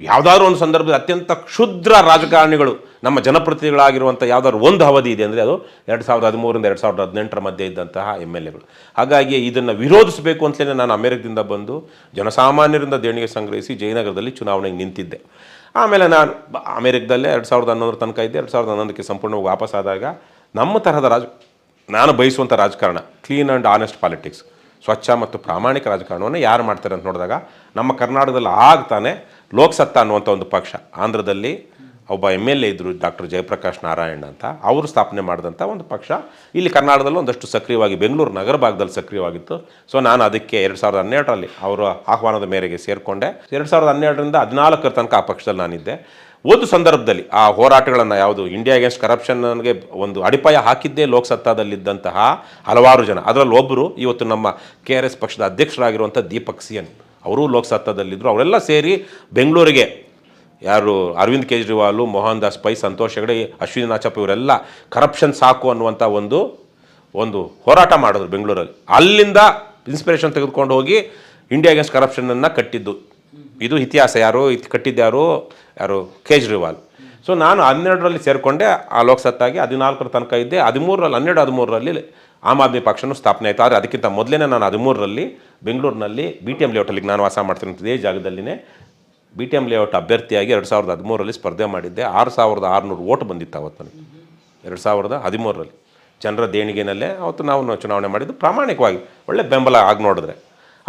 ಯಾವುದಾದ್ರೂ ಒಂದು ಸಂದರ್ಭದಲ್ಲಿ ಅತ್ಯಂತ ಕ್ಷುದ್ರ ರಾಜಕಾರಣಿಗಳು ನಮ್ಮ ಜನಪ್ರತಿನಿಧಿಗಳಾಗಿರುವಂಥ ಯಾವುದಾದ್ರು ಒಂದು ಅವಧಿ ಇದೆ ಅಂದರೆ ಅದು ಎರಡು ಸಾವಿರದ ಹದಿಮೂರಿಂದ ಎರಡು ಸಾವಿರದ ಹದಿನೆಂಟರ ಮಧ್ಯೆ ಇದ್ದಂತಹ ಎಂ ಎಲ್ ಎಗಳು. ಹಾಗಾಗಿ ಇದನ್ನು ವಿರೋಧಿಸಬೇಕು ಅಂತಲೇ ನಾನು ಅಮೆರಿಕದಿಂದ ಬಂದು ಜನಸಾಮಾನ್ಯರಿಂದ ದೇಣಿಗೆ ಸಂಗ್ರಹಿಸಿ ಜಯನಗರದಲ್ಲಿ ಚುನಾವಣೆಗೆ ನಿಂತಿದ್ದೆ. ಆಮೇಲೆ ನಾನು ಅಮೆರಿಕದಲ್ಲೇ ಎರಡು ಸಾವಿರದ ಹನ್ನೊಂದರ ತನಕ ಇದ್ದೆ. ಎರಡು ಸಾವಿರದ ಹನ್ನೊಂದಕ್ಕೆ ಸಂಪೂರ್ಣವಾಗಿ ವಾಪಸ್ಸಾದಾಗ ನಮ್ಮ ತರಹದ ರಾಜ, ನಾನು ಬಯಸುವಂಥ ರಾಜಕಾರಣ, ಕ್ಲೀನ್ ಆ್ಯಂಡ್ ಆನೆಸ್ಟ್ ಪಾಲಿಟಿಕ್ಸ್, ಸ್ವಚ್ಛ ಮತ್ತು ಪ್ರಾಮಾಣಿಕ ರಾಜಕಾರಣವನ್ನು ಯಾರು ಮಾಡ್ತಾರೆ ಅಂತ ನೋಡಿದಾಗ ನಮ್ಮ ಕರ್ನಾಟಕದಲ್ಲಿ ಆಗ್ತಾನೆ ಲೋಕಸತ್ತಾ ಅನ್ನುವಂಥ ಒಂದು ಪಕ್ಷ. ಆಂಧ್ರದಲ್ಲಿ ಒಬ್ಬ ಎಂ ಎಲ್ ಎ ಇದ್ದರು ಡಾಕ್ಟರ್ ಜಯಪ್ರಕಾಶ್ ನಾರಾಯಣ್ ಅಂತ, ಅವರು ಸ್ಥಾಪನೆ ಮಾಡಿದಂಥ ಒಂದು ಪಕ್ಷ. ಇಲ್ಲಿ ಕರ್ನಾಟಕದಲ್ಲಿ ಒಂದಷ್ಟು ಸಕ್ರಿಯವಾಗಿ, ಬೆಂಗಳೂರು ನಗರ ಭಾಗದಲ್ಲಿ ಸಕ್ರಿಯವಾಗಿತ್ತು. ಸೊ ನಾನು ಅದಕ್ಕೆ ಎರಡು ಸಾವಿರದ ಹನ್ನೆರಡರಲ್ಲಿ ಅವರ ಆಹ್ವಾನದ ಮೇರೆಗೆ ಸೇರಿಕೊಂಡೆ. ಎರಡು ಸಾವಿರದ ಹನ್ನೆರಡರಿಂದ ಹದಿನಾಲ್ಕರ ತನಕ ಆ ಪಕ್ಷದಲ್ಲಿ ನಾನಿದ್ದೆ. ಒಂದು ಸಂದರ್ಭದಲ್ಲಿ ಆ ಹೋರಾಟಗಳನ್ನು, ಯಾವುದು ಇಂಡಿಯಾ ಅಗೇನ್ಸ್ಟ್ ಕರಪ್ಷನ್ ನನಗೆ ಒಂದು ಅಡಿಪಾಯ ಹಾಕಿದ್ದೇ ಲೋಕಸತ್ತಾದಲ್ಲಿದ್ದಂತಹ ಹಲವಾರು ಜನ. ಅದರಲ್ಲಿ ಒಬ್ಬರು ಇವತ್ತು ನಮ್ಮ ಕೆ ಆರ್ ಎಸ್ ಪಕ್ಷದ ಅಧ್ಯಕ್ಷರಾಗಿರುವಂಥ ದೀಪಕ್ ಸಿಯನ್ ಅವರು ಲೋಕಸತ್ತಾದಲ್ಲಿದ್ದರು ಅವರೆಲ್ಲ ಸೇರಿ ಬೆಂಗಳೂರಿಗೆ ಯಾರು ಅರವಿಂದ್ ಕೇಜ್ರಿವಾಲು ಮೋಹನ್ ದಾಸ್ ಪೈ, ಸಂತೋಷ್ ಹೆಗಡೆ, ಅಶ್ವಿನಿ ನಾಚಪ್ಪ ಇವರೆಲ್ಲ ಕರಪ್ಷನ್ ಸಾಕು ಅನ್ನುವಂಥ ಒಂದು ಒಂದು ಹೋರಾಟ ಮಾಡಿದ್ರು ಬೆಂಗಳೂರಲ್ಲಿ. ಅಲ್ಲಿಂದ ಇನ್ಸ್ಪಿರೇಷನ್ ತೆಗೆದುಕೊಂಡು ಹೋಗಿ ಇಂಡಿಯಾ ಅಗೇನ್ಸ್ಟ್ ಕರಪ್ಷನನ್ನು ಕಟ್ಟಿದ್ದು. ಇದು ಇತಿಹಾಸ. ಯಾರು ಇದು ಕಟ್ಟಿದ್ಯಾರು ಯಾರು? ಕೇಜ್ರಿವಾಲ್. ಸೊ ನಾನು ಹನ್ನೆರಡರಲ್ಲಿ ಸೇರಿಕೊಂಡೆ, ಆ ಲೋಕಸತ್ತಾಗಿ ಹದಿನಾಲ್ಕರ ತನಕ ಇದ್ದೆ. ಹದಿಮೂರರಲ್ಲಿ, ಹನ್ನೆರಡು ಹದಿಮೂರರಲ್ಲಿ ಆಮ್ ಆದ್ಮಿ ಪಕ್ಷನೂ ಸ್ಥಾಪನೆ ಆಯಿತು. ಆದರೆ ಅದಕ್ಕಿಂತ ಮೊದಲೇ ನಾನು ಹದಿಮೂರರಲ್ಲಿ ಬೆಂಗಳೂರಿನಲ್ಲಿ ಬಿ ಟಿ ಎಂ ಲೇಔಟಲ್ಲಿ ನಾನು ವಾಸ ಮಾಡ್ತೀನಿ ಇದೇ ಜಾಗದಲ್ಲಿನೇ ಬಿ ಟಿ ಎಂ ಲೇಔಟ್ ಅಭ್ಯರ್ಥಿಯಾಗಿ ಎರಡು ಸಾವಿರದ ಹದಿಮೂರರಲ್ಲಿ ಸ್ಪರ್ಧೆ ಮಾಡಿದ್ದೆ. ಆರು ಸಾವಿರದ ಆರುನೂರು ಓಟ್ ಬಂದಿತ್ತು ಅವತ್ತು ನನಗೆ. ಎರಡು ಸಾವಿರದ ಹದಿಮೂರರಲ್ಲಿ. ಜನರ ದೇಣಿಗೆನಲ್ಲೇ ಅವತ್ತು ನಾವು ಚುನಾವಣೆ ಮಾಡಿದ್ದು. ಪ್ರಾಮಾಣಿಕವಾಗಿ ಒಳ್ಳೆ ಬೆಂಬಲ ಆಗಿ ನೋಡಿದ್ರೆ.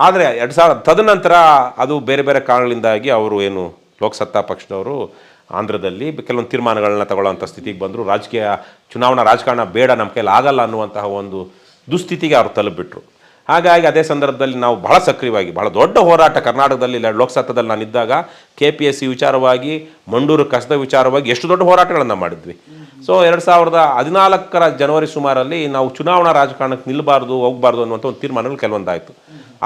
ಆದರೆ ಎರಡು ಸಾವಿರ ತದನಂತರ ಅದು ಬೇರೆ ಬೇರೆ ಕಾರಣಗಳಿಂದಾಗಿ ಅವರು ಏನು ಲೋಕಸತ್ತಾ ಪಕ್ಷದವರು ಆಂಧ್ರದಲ್ಲಿ ಕೆಲವೊಂದು ತೀರ್ಮಾನಗಳನ್ನ ತಗೊಳ್ಳೋಂಥ ಸ್ಥಿತಿಗೆ ಬಂದರು. ರಾಜಕೀಯ ಚುನಾವಣಾ ರಾಜಕಾರಣ ಬೇಡ ನಮ್ಮ ಕೈಲಿ ಆಗಲ್ಲ ಅನ್ನುವಂತಹ ಒಂದು ದುಸ್ಥಿತಿಗೆ ಅವರು ತಲುಪಿಬಿಟ್ರು. ಹಾಗಾಗಿ ಅದೇ ಸಂದರ್ಭದಲ್ಲಿ ನಾವು ಬಹಳ ಸಕ್ರಿಯವಾಗಿ, ಬಹಳ ದೊಡ್ಡ ಹೋರಾಟ ಕರ್ನಾಟಕದಲ್ಲಿ ಲೋಕಸತ್ತದಲ್ಲಿ ನಾನಿದ್ದಾಗ ಕೆ ಪಿ ಎಸ್ ಸಿ ವಿಚಾರವಾಗಿ, ಮಂಡೂರು ಕಸದ ವಿಚಾರವಾಗಿ ಎಷ್ಟು ದೊಡ್ಡ ಹೋರಾಟಗಳನ್ನು ಮಾಡಿದ್ವಿ. ಸೊ ಎರಡು ಸಾವಿರದ ಹದಿನಾಲ್ಕರ ಜನವರಿ ಸುಮಾರಲ್ಲಿ ನಾವು ಚುನಾವಣಾ ರಾಜಕಾರಣಕ್ಕೆ ನಿಲ್ಲಬಾರ್ದು ಹೋಗಬಾರ್ದು ಅನ್ನುವಂಥ ಒಂದು ತೀರ್ಮಾನಗಳು ಕೆಲವೊಂದಾಯಿತು.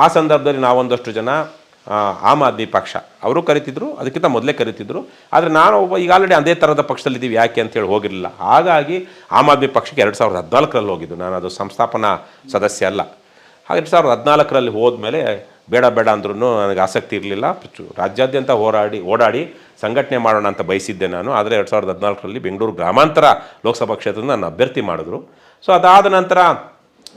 ಆ ಸಂದರ್ಭದಲ್ಲಿ ನಾವೊಂದಷ್ಟು ಜನ ಆಮ್ ಆದ್ಮಿ ಪಕ್ಷ, ಅವರು ಕರಿತಿದ್ರು, ಅದಕ್ಕಿಂತ ಮೊದಲೇ ಕರಿತಿದ್ರು. ಆದರೆ ನಾನು ಒಬ್ಬ, ಈಗ ಆಲ್ರೆಡಿ ಅದೇ ಥರದ ಪಕ್ಷದಲ್ಲಿದ್ದೀವಿ, ಯಾಕೆ ಅಂತೇಳಿ ಹೋಗಿರಲಿಲ್ಲ. ಹಾಗಾಗಿ ಆಮ್ ಆದ್ಮಿ ಪಕ್ಷಕ್ಕೆ ಎರಡು ಸಾವಿರದ ಹದಿನಾಲ್ಕರಲ್ಲಿ ಹೋಗಿದ್ದು. ನಾನು ಅದು ಸಂಸ್ಥಾಪನಾ ಸದಸ್ಯ ಅಲ್ಲ. ಎರಡು ಸಾವಿರದ ಹದಿನಾಲ್ಕರಲ್ಲಿ ಹೋದ್ಮೇಲೆ ಬೇಡ ಬೇಡ ಅಂದ್ರೂ ನನಗೆ ಆಸಕ್ತಿ ಇರಲಿಲ್ಲ. ರಾಜ್ಯಾದ್ಯಂತ ಹೋರಾಡಿ, ಓಡಾಡಿ ಸಂಘಟನೆ ಮಾಡೋಣ ಅಂತ ಬಯಸಿದ್ದೆ ನಾನು. ಆದರೆ ಎರಡು ಸಾವಿರದ ಹದಿನಾಲ್ಕರಲ್ಲಿ ಬೆಂಗಳೂರು ಗ್ರಾಮಾಂತರ ಲೋಕಸಭಾ ಕ್ಷೇತ್ರದಿಂದ ನಾನು ಅಭ್ಯರ್ಥಿ ಮಾಡಿದ್ರು. ಸೊ ಅದಾದ ನಂತರ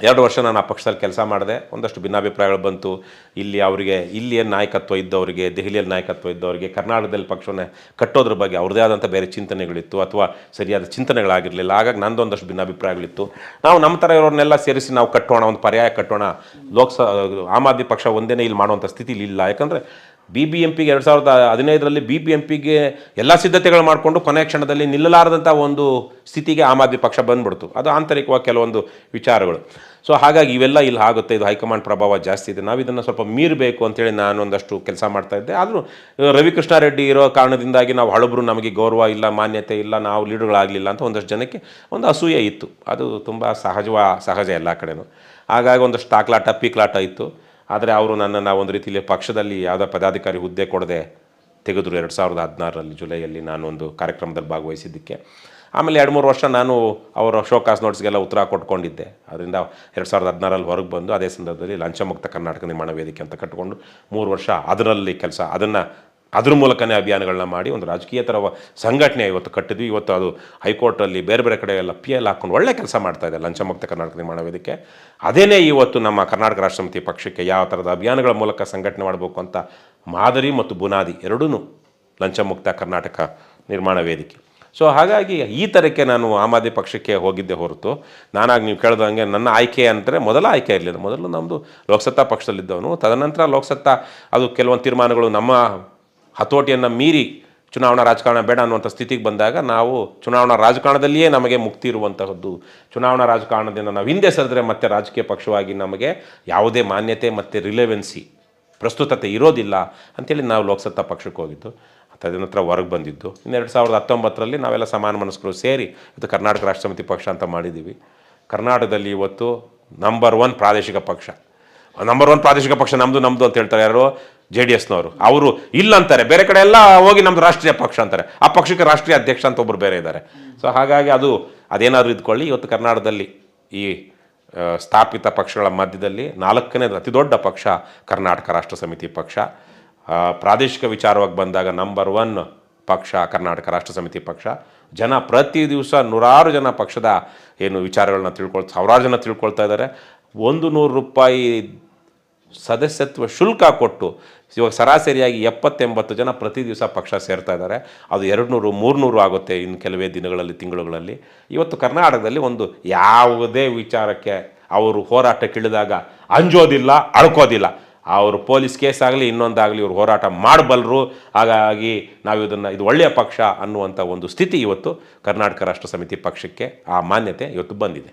ಎರಡು ವರ್ಷ ನಾನು ಆ ಪಕ್ಷದಲ್ಲಿ ಕೆಲಸ ಮಾಡಿದೆ. ಒಂದಷ್ಟು ಭಿನ್ನಾಭಿಪ್ರಾಯಗಳು ಬಂತು. ಇಲ್ಲಿ ಅವರಿಗೆ ಇಲ್ಲಿ ಏನು ನಾಯಕತ್ವ ಇದ್ದವರಿಗೆ, ದೆಹಲಿಯಲ್ಲಿ ನಾಯಕತ್ವ ಇದ್ದವರಿಗೆ, ಕರ್ನಾಟಕದಲ್ಲಿ ಪಕ್ಷವನ್ನು ಕಟ್ಟೋದ್ರ ಬಗ್ಗೆ ಅವ್ರದ್ದೇ ಆದಂಥ ಬೇರೆ ಚಿಂತನೆಗಳಿತ್ತು ಅಥವಾ ಸರಿಯಾದ ಚಿಂತನೆಗಳಾಗಿರಲಿಲ್ಲ. ಹಾಗಾಗಿ ನಂದು ಒಂದಷ್ಟು ಭಿನ್ನಾಭಿಪ್ರಾಯಗಳಿತ್ತು. ನಾವು ನಮ್ಮ ಥರ ಇರೋರನ್ನೆಲ್ಲ ಸೇರಿಸಿ ನಾವು ಕಟ್ಟೋಣ, ಒಂದು ಪರ್ಯಾಯ ಕಟ್ಟೋಣ. ಲೋಕಸ, ಆಮ್ ಆದ್ಮಿ ಪಕ್ಷ ಒಂದೇ ಇಲ್ಲಿ ಮಾಡುವಂಥ ಸ್ಥಿತಿಲಿ ಇಲ್ಲ. ಯಾಕಂದರೆ ಬಿ ಬಿ ಎಂ ಪಿಗೆ ಎರಡು ಸಾವಿರದ ಹದಿನೈದರಲ್ಲಿ ಬಿ ಬಿ ಎಂ ಪಿಗೆ ಎಲ್ಲ ಸಿದ್ಧತೆಗಳು ಮಾಡಿಕೊಂಡು ಕೊನೆಯ ಕ್ಷಣದಲ್ಲಿ ನಿಲ್ಲಲಾರದಂಥ ಒಂದು ಸ್ಥಿತಿಗೆ ಆಮ್ ಆದ್ಮಿ ಪಕ್ಷ ಬಂದ್ಬಿಡ್ತು. ಅದು ಆಂತರಿಕವಾಗಿ ಕೆಲವೊಂದು ವಿಚಾರಗಳು. ಸೊ ಹಾಗಾಗಿ ಇವೆಲ್ಲ ಇಲ್ಲಿ ಆಗುತ್ತೆ. ಇದು ಹೈಕಮಾಂಡ್ ಪ್ರಭಾವ ಜಾಸ್ತಿ ಇದೆ. ನಾವು ಇದನ್ನು ಸ್ವಲ್ಪ ಮೀರಬೇಕು ಅಂತೇಳಿ ನಾನು ಒಂದಷ್ಟು ಕೆಲಸ ಮಾಡ್ತಾ ಇದ್ದೆ. ಆದರೂ ರವಿಕೃಷ್ಣಾರೆಡ್ಡಿ ಇರೋ ಕಾರಣದಿಂದಾಗಿ ನಾವು ಹಳಬರು ನಮಗೆ ಗೌರವ ಇಲ್ಲ, ಮಾನ್ಯತೆ ಇಲ್ಲ, ನಾವು ಲೀಡರ್ಗಳಾಗಲಿಲ್ಲ ಅಂತ ಒಂದಷ್ಟು ಜನಕ್ಕೆ ಒಂದು ಅಸೂಯೆ ಇತ್ತು. ಅದು ತುಂಬ ಸಹಜವ, ಸಹಜ ಎಲ್ಲ ಕಡೆನೂ. ಹಾಗಾಗಿ ಒಂದಷ್ಟು ತಾಕ್ಲಾಟ, ಪೀಕ್ಲಾಟ ಇತ್ತು. ಆದರೆ ಅವರು ನನ್ನನ್ನು ಒಂದು ರೀತಿಯಲ್ಲಿ ಪಕ್ಷದಲ್ಲಿ ಯಾವುದೋ ಪದಾಧಿಕಾರಿ ಹುದ್ದೆ ಕೊಡದೆ ತೆಗೆದ್ರು ಎರಡು ಸಾವಿರದ ಹದಿನಾರರಲ್ಲಿ ಜುಲೈಯಲ್ಲಿ ನಾನು ಒಂದು ಕಾರ್ಯಕ್ರಮದಲ್ಲಿ ಭಾಗವಹಿಸಿದ್ದಕ್ಕೆ. ಆಮೇಲೆ ಎರಡು ಮೂರು ವರ್ಷ ನಾನು ಅವರ ಶೋಕಾಸ್ ನೋಟ್ಸ್ಗೆಲ್ಲ ಉತ್ತರ ಕೊಟ್ಕೊಂಡಿದ್ದೆ. ಅದರಿಂದ ಎರಡು ಸಾವಿರದ ಹದಿನಾರಲ್ಲಿ ಹೊರಗೆ ಬಂದು ಅದೇ ಸಂದರ್ಭದಲ್ಲಿ ಲಂಚಮುಕ್ತ ಕರ್ನಾಟಕ ನಿರ್ಮಾಣ ವೇದಿಕೆ ಅಂತ ಕಟ್ಟಿಕೊಂಡು ಮೂರು ವರ್ಷ ಅದರಲ್ಲಿ ಕೆಲಸ, ಅದನ್ನು ಅದ್ರ ಮೂಲಕನೇ ಅಭಿಯಾನಗಳನ್ನ ಮಾಡಿ ಒಂದು ರಾಜಕೀಯ ಥರ ಸಂಘಟನೆ ಇವತ್ತು ಕಟ್ಟಿದ್ವಿ. ಇವತ್ತು ಅದು ಹೈಕೋರ್ಟಲ್ಲಿ ಬೇರೆ ಬೇರೆ ಕಡೆ ಎಲ್ಲ ಪಿ ಎಲ್ ಹಾಕೊಂಡು ಒಳ್ಳೆ ಕೆಲಸ ಮಾಡ್ತಾ ಇದೆ ಲಂಚಮುಕ್ತ ಕರ್ನಾಟಕ ನಿರ್ಮಾಣ ವೇದಿಕೆ. ಅದೇನೇ ಇವತ್ತು ನಮ್ಮ ಕರ್ನಾಟಕ ರಾಷ್ಟ್ರಮತಿ ಪಕ್ಷಕ್ಕೆ ಯಾವ ಥರದ ಅಭಿಯಾನಗಳ ಮೂಲಕ ಸಂಘಟನೆ ಮಾಡಬೇಕು ಅಂತ ಮಾದರಿ ಮತ್ತು ಬುನಾದಿ ಎರಡೂ ಲಂಚಮುಕ್ತ ಕರ್ನಾಟಕ ನಿರ್ಮಾಣ ವೇದಿಕೆ. ಸೊ ಹಾಗಾಗಿ ಈ ಥರಕ್ಕೆ ನಾನು ಆಮ್ ಆದ್ಮಿ ಪಕ್ಷಕ್ಕೆ ಹೋಗಿದ್ದೆ ಹೊರತು. ನಾನಾಗಿ ನೀವು ಕೇಳ್ದಂಗೆ ನನ್ನ ಆಯ್ಕೆ ಅಂದರೆ ಮೊದಲ ಆಯ್ಕೆ ಇರಲಿಲ್ಲ. ಮೊದಲು ನಮ್ಮದು ಲೋಕಸತ್ತಾ ಪಕ್ಷದಲ್ಲಿದ್ದವನು. ತದನಂತರ ಲೋಕಸತ್ತಾ ಅದು ಕೆಲವೊಂದು ತೀರ್ಮಾನಗಳು ನಮ್ಮ ಹತೋಟಿಯನ್ನು ಮೀರಿ ಚುನಾವಣಾ ರಾಜಕಾರಣ ಬೇಡ ಅನ್ನುವಂಥ ಸ್ಥಿತಿಗೆ ಬಂದಾಗ ನಾವು ಚುನಾವಣಾ ರಾಜಕಾರಣದಲ್ಲಿಯೇ ನಮಗೆ ಮುಕ್ತಿ ಇರುವಂತಹದ್ದು. ಚುನಾವಣಾ ರಾಜಕಾರಣದಿಂದ ನಾವು ಹಿಂದೆ ಸರಿದ್ರೆ ಮತ್ತೆ ರಾಜಕೀಯ ಪಕ್ಷವಾಗಿ ನಮಗೆ ಯಾವುದೇ ಮಾನ್ಯತೆ ಮತ್ತು ರಿಲೆವೆನ್ಸಿ, ಪ್ರಸ್ತುತತೆ ಇರೋದಿಲ್ಲ ಅಂಥೇಳಿ ನಾವು ಲೋಕಸತ್ತಾ ಪಕ್ಷಕ್ಕೆ ಹೋಗಿದ್ದು. ತದನಂತರ ಹೊರಗೆ ಬಂದಿದ್ದು. ಇನ್ನು ಎರಡು ಸಾವಿರದ ಹತ್ತೊಂಬತ್ತರಲ್ಲಿ ನಾವೆಲ್ಲ ಸಮಾನ ಮನಸ್ಕರು ಸೇರಿ ಇದು ಕರ್ನಾಟಕ ರಾಷ್ಟ್ರ ಸಮಿತಿ ಪಕ್ಷ ಅಂತ ಮಾಡಿದ್ದೀವಿ. ಕರ್ನಾಟಕದಲ್ಲಿ ಇವತ್ತು ನಂಬರ್ ಒನ್ ಪ್ರಾದೇಶಿಕ ಪಕ್ಷ. ನಂಬರ್ ಒನ್ ಪ್ರಾದೇಶಿಕ ಪಕ್ಷ ನಮ್ಮದು ನಮ್ಮದು ಅಂತ ಹೇಳ್ತಾರೆ ಯಾರು? ಜೆ ಡಿ ಎಸ್ನವರು. ಅವರು ಇಲ್ಲ ಅಂತಾರೆ. ಬೇರೆ ಕಡೆ ಎಲ್ಲ ಹೋಗಿ ನಮ್ಮದು ರಾಷ್ಟ್ರೀಯ ಪಕ್ಷ ಅಂತಾರೆ. ಆ ಪಕ್ಷಕ್ಕೆ ರಾಷ್ಟ್ರೀಯ ಅಧ್ಯಕ್ಷ ಅಂತ ಒಬ್ಬರು ಬೇರೆ ಇದ್ದಾರೆ. ಸೊ ಹಾಗಾಗಿ ಅದು ಅದೇನಾದರೂ ಇದ್ಕೊಳ್ಳಿ. ಇವತ್ತು ಕರ್ನಾಟಕದಲ್ಲಿ ಈ ಸ್ಥಾಪಿತ ಪಕ್ಷಗಳ ಮಧ್ಯದಲ್ಲಿ ನಾಲ್ಕನೇ ಅತಿ ದೊಡ್ಡ ಪಕ್ಷ ಕರ್ನಾಟಕ ರಾಷ್ಟ್ರ ಸಮಿತಿ ಪಕ್ಷ. ಪ್ರಾದೇಶಿಕ ವಿಚಾರವಾಗಿ ಬಂದಾಗ ನಂಬರ್ ಒನ್ ಪಕ್ಷ ಕರ್ನಾಟಕ ರಾಷ್ಟ್ರ ಸಮಿತಿ ಪಕ್ಷ. ಜನ ಪ್ರತಿ ದಿವಸ ನೂರಾರು ಜನ ಪಕ್ಷದ ಏನು ವಿಚಾರಗಳನ್ನ ತಿಳ್ಕೊಳ್ತಾ, ಸಾವಿರಾರು ಜನ ತಿಳ್ಕೊಳ್ತಾ ಇದ್ದಾರೆ. ಒಂದು ನೂರು ರೂಪಾಯಿ ಸದಸ್ಯತ್ವ ಶುಲ್ಕ ಕೊಟ್ಟು ಇವಾಗ ಸರಾಸರಿಯಾಗಿ ಎಪ್ಪತ್ತೆಂಬತ್ತು ಜನ ಪ್ರತಿ ದಿವಸ ಪಕ್ಷ ಸೇರ್ತಾ ಇದ್ದಾರೆ. ಅದು ಎರಡು ನೂರು ಮೂರುನೂರು ಆಗುತ್ತೆ ಇನ್ನು ಕೆಲವೇ ದಿನಗಳಲ್ಲಿ, ತಿಂಗಳುಗಳಲ್ಲಿ. ಇವತ್ತು ಕರ್ನಾಟಕದಲ್ಲಿ ಒಂದು ಯಾವುದೇ ವಿಚಾರಕ್ಕೆ ಅವರು ಹೋರಾಟಕ್ಕಿಳಿದಾಗ ಅಂಜೋದಿಲ್ಲ, ಅಳ್ಕೋದಿಲ್ಲ. ಅವರು ಪೊಲೀಸ್ ಕೇಸ್ ಆಗಲಿ, ಇನ್ನೊಂದಾಗಲಿ ಇವರು ಹೋರಾಟ ಮಾಡಬಲ್ಲರು ಹಾಗಾಗಿ ನಾವು ಇದನ್ನು, ಇದು ಒಳ್ಳೆಯ ಪಕ್ಷ ಅನ್ನುವಂಥ ಒಂದು ಸ್ಥಿತಿ ಇವತ್ತು ಕರ್ನಾಟಕ ರಾಷ್ಟ್ರ ಸಮಿತಿ ಪಕ್ಷಕ್ಕೆ ಆ ಮಾನ್ಯತೆ ಇವತ್ತು ಬಂದಿದೆ.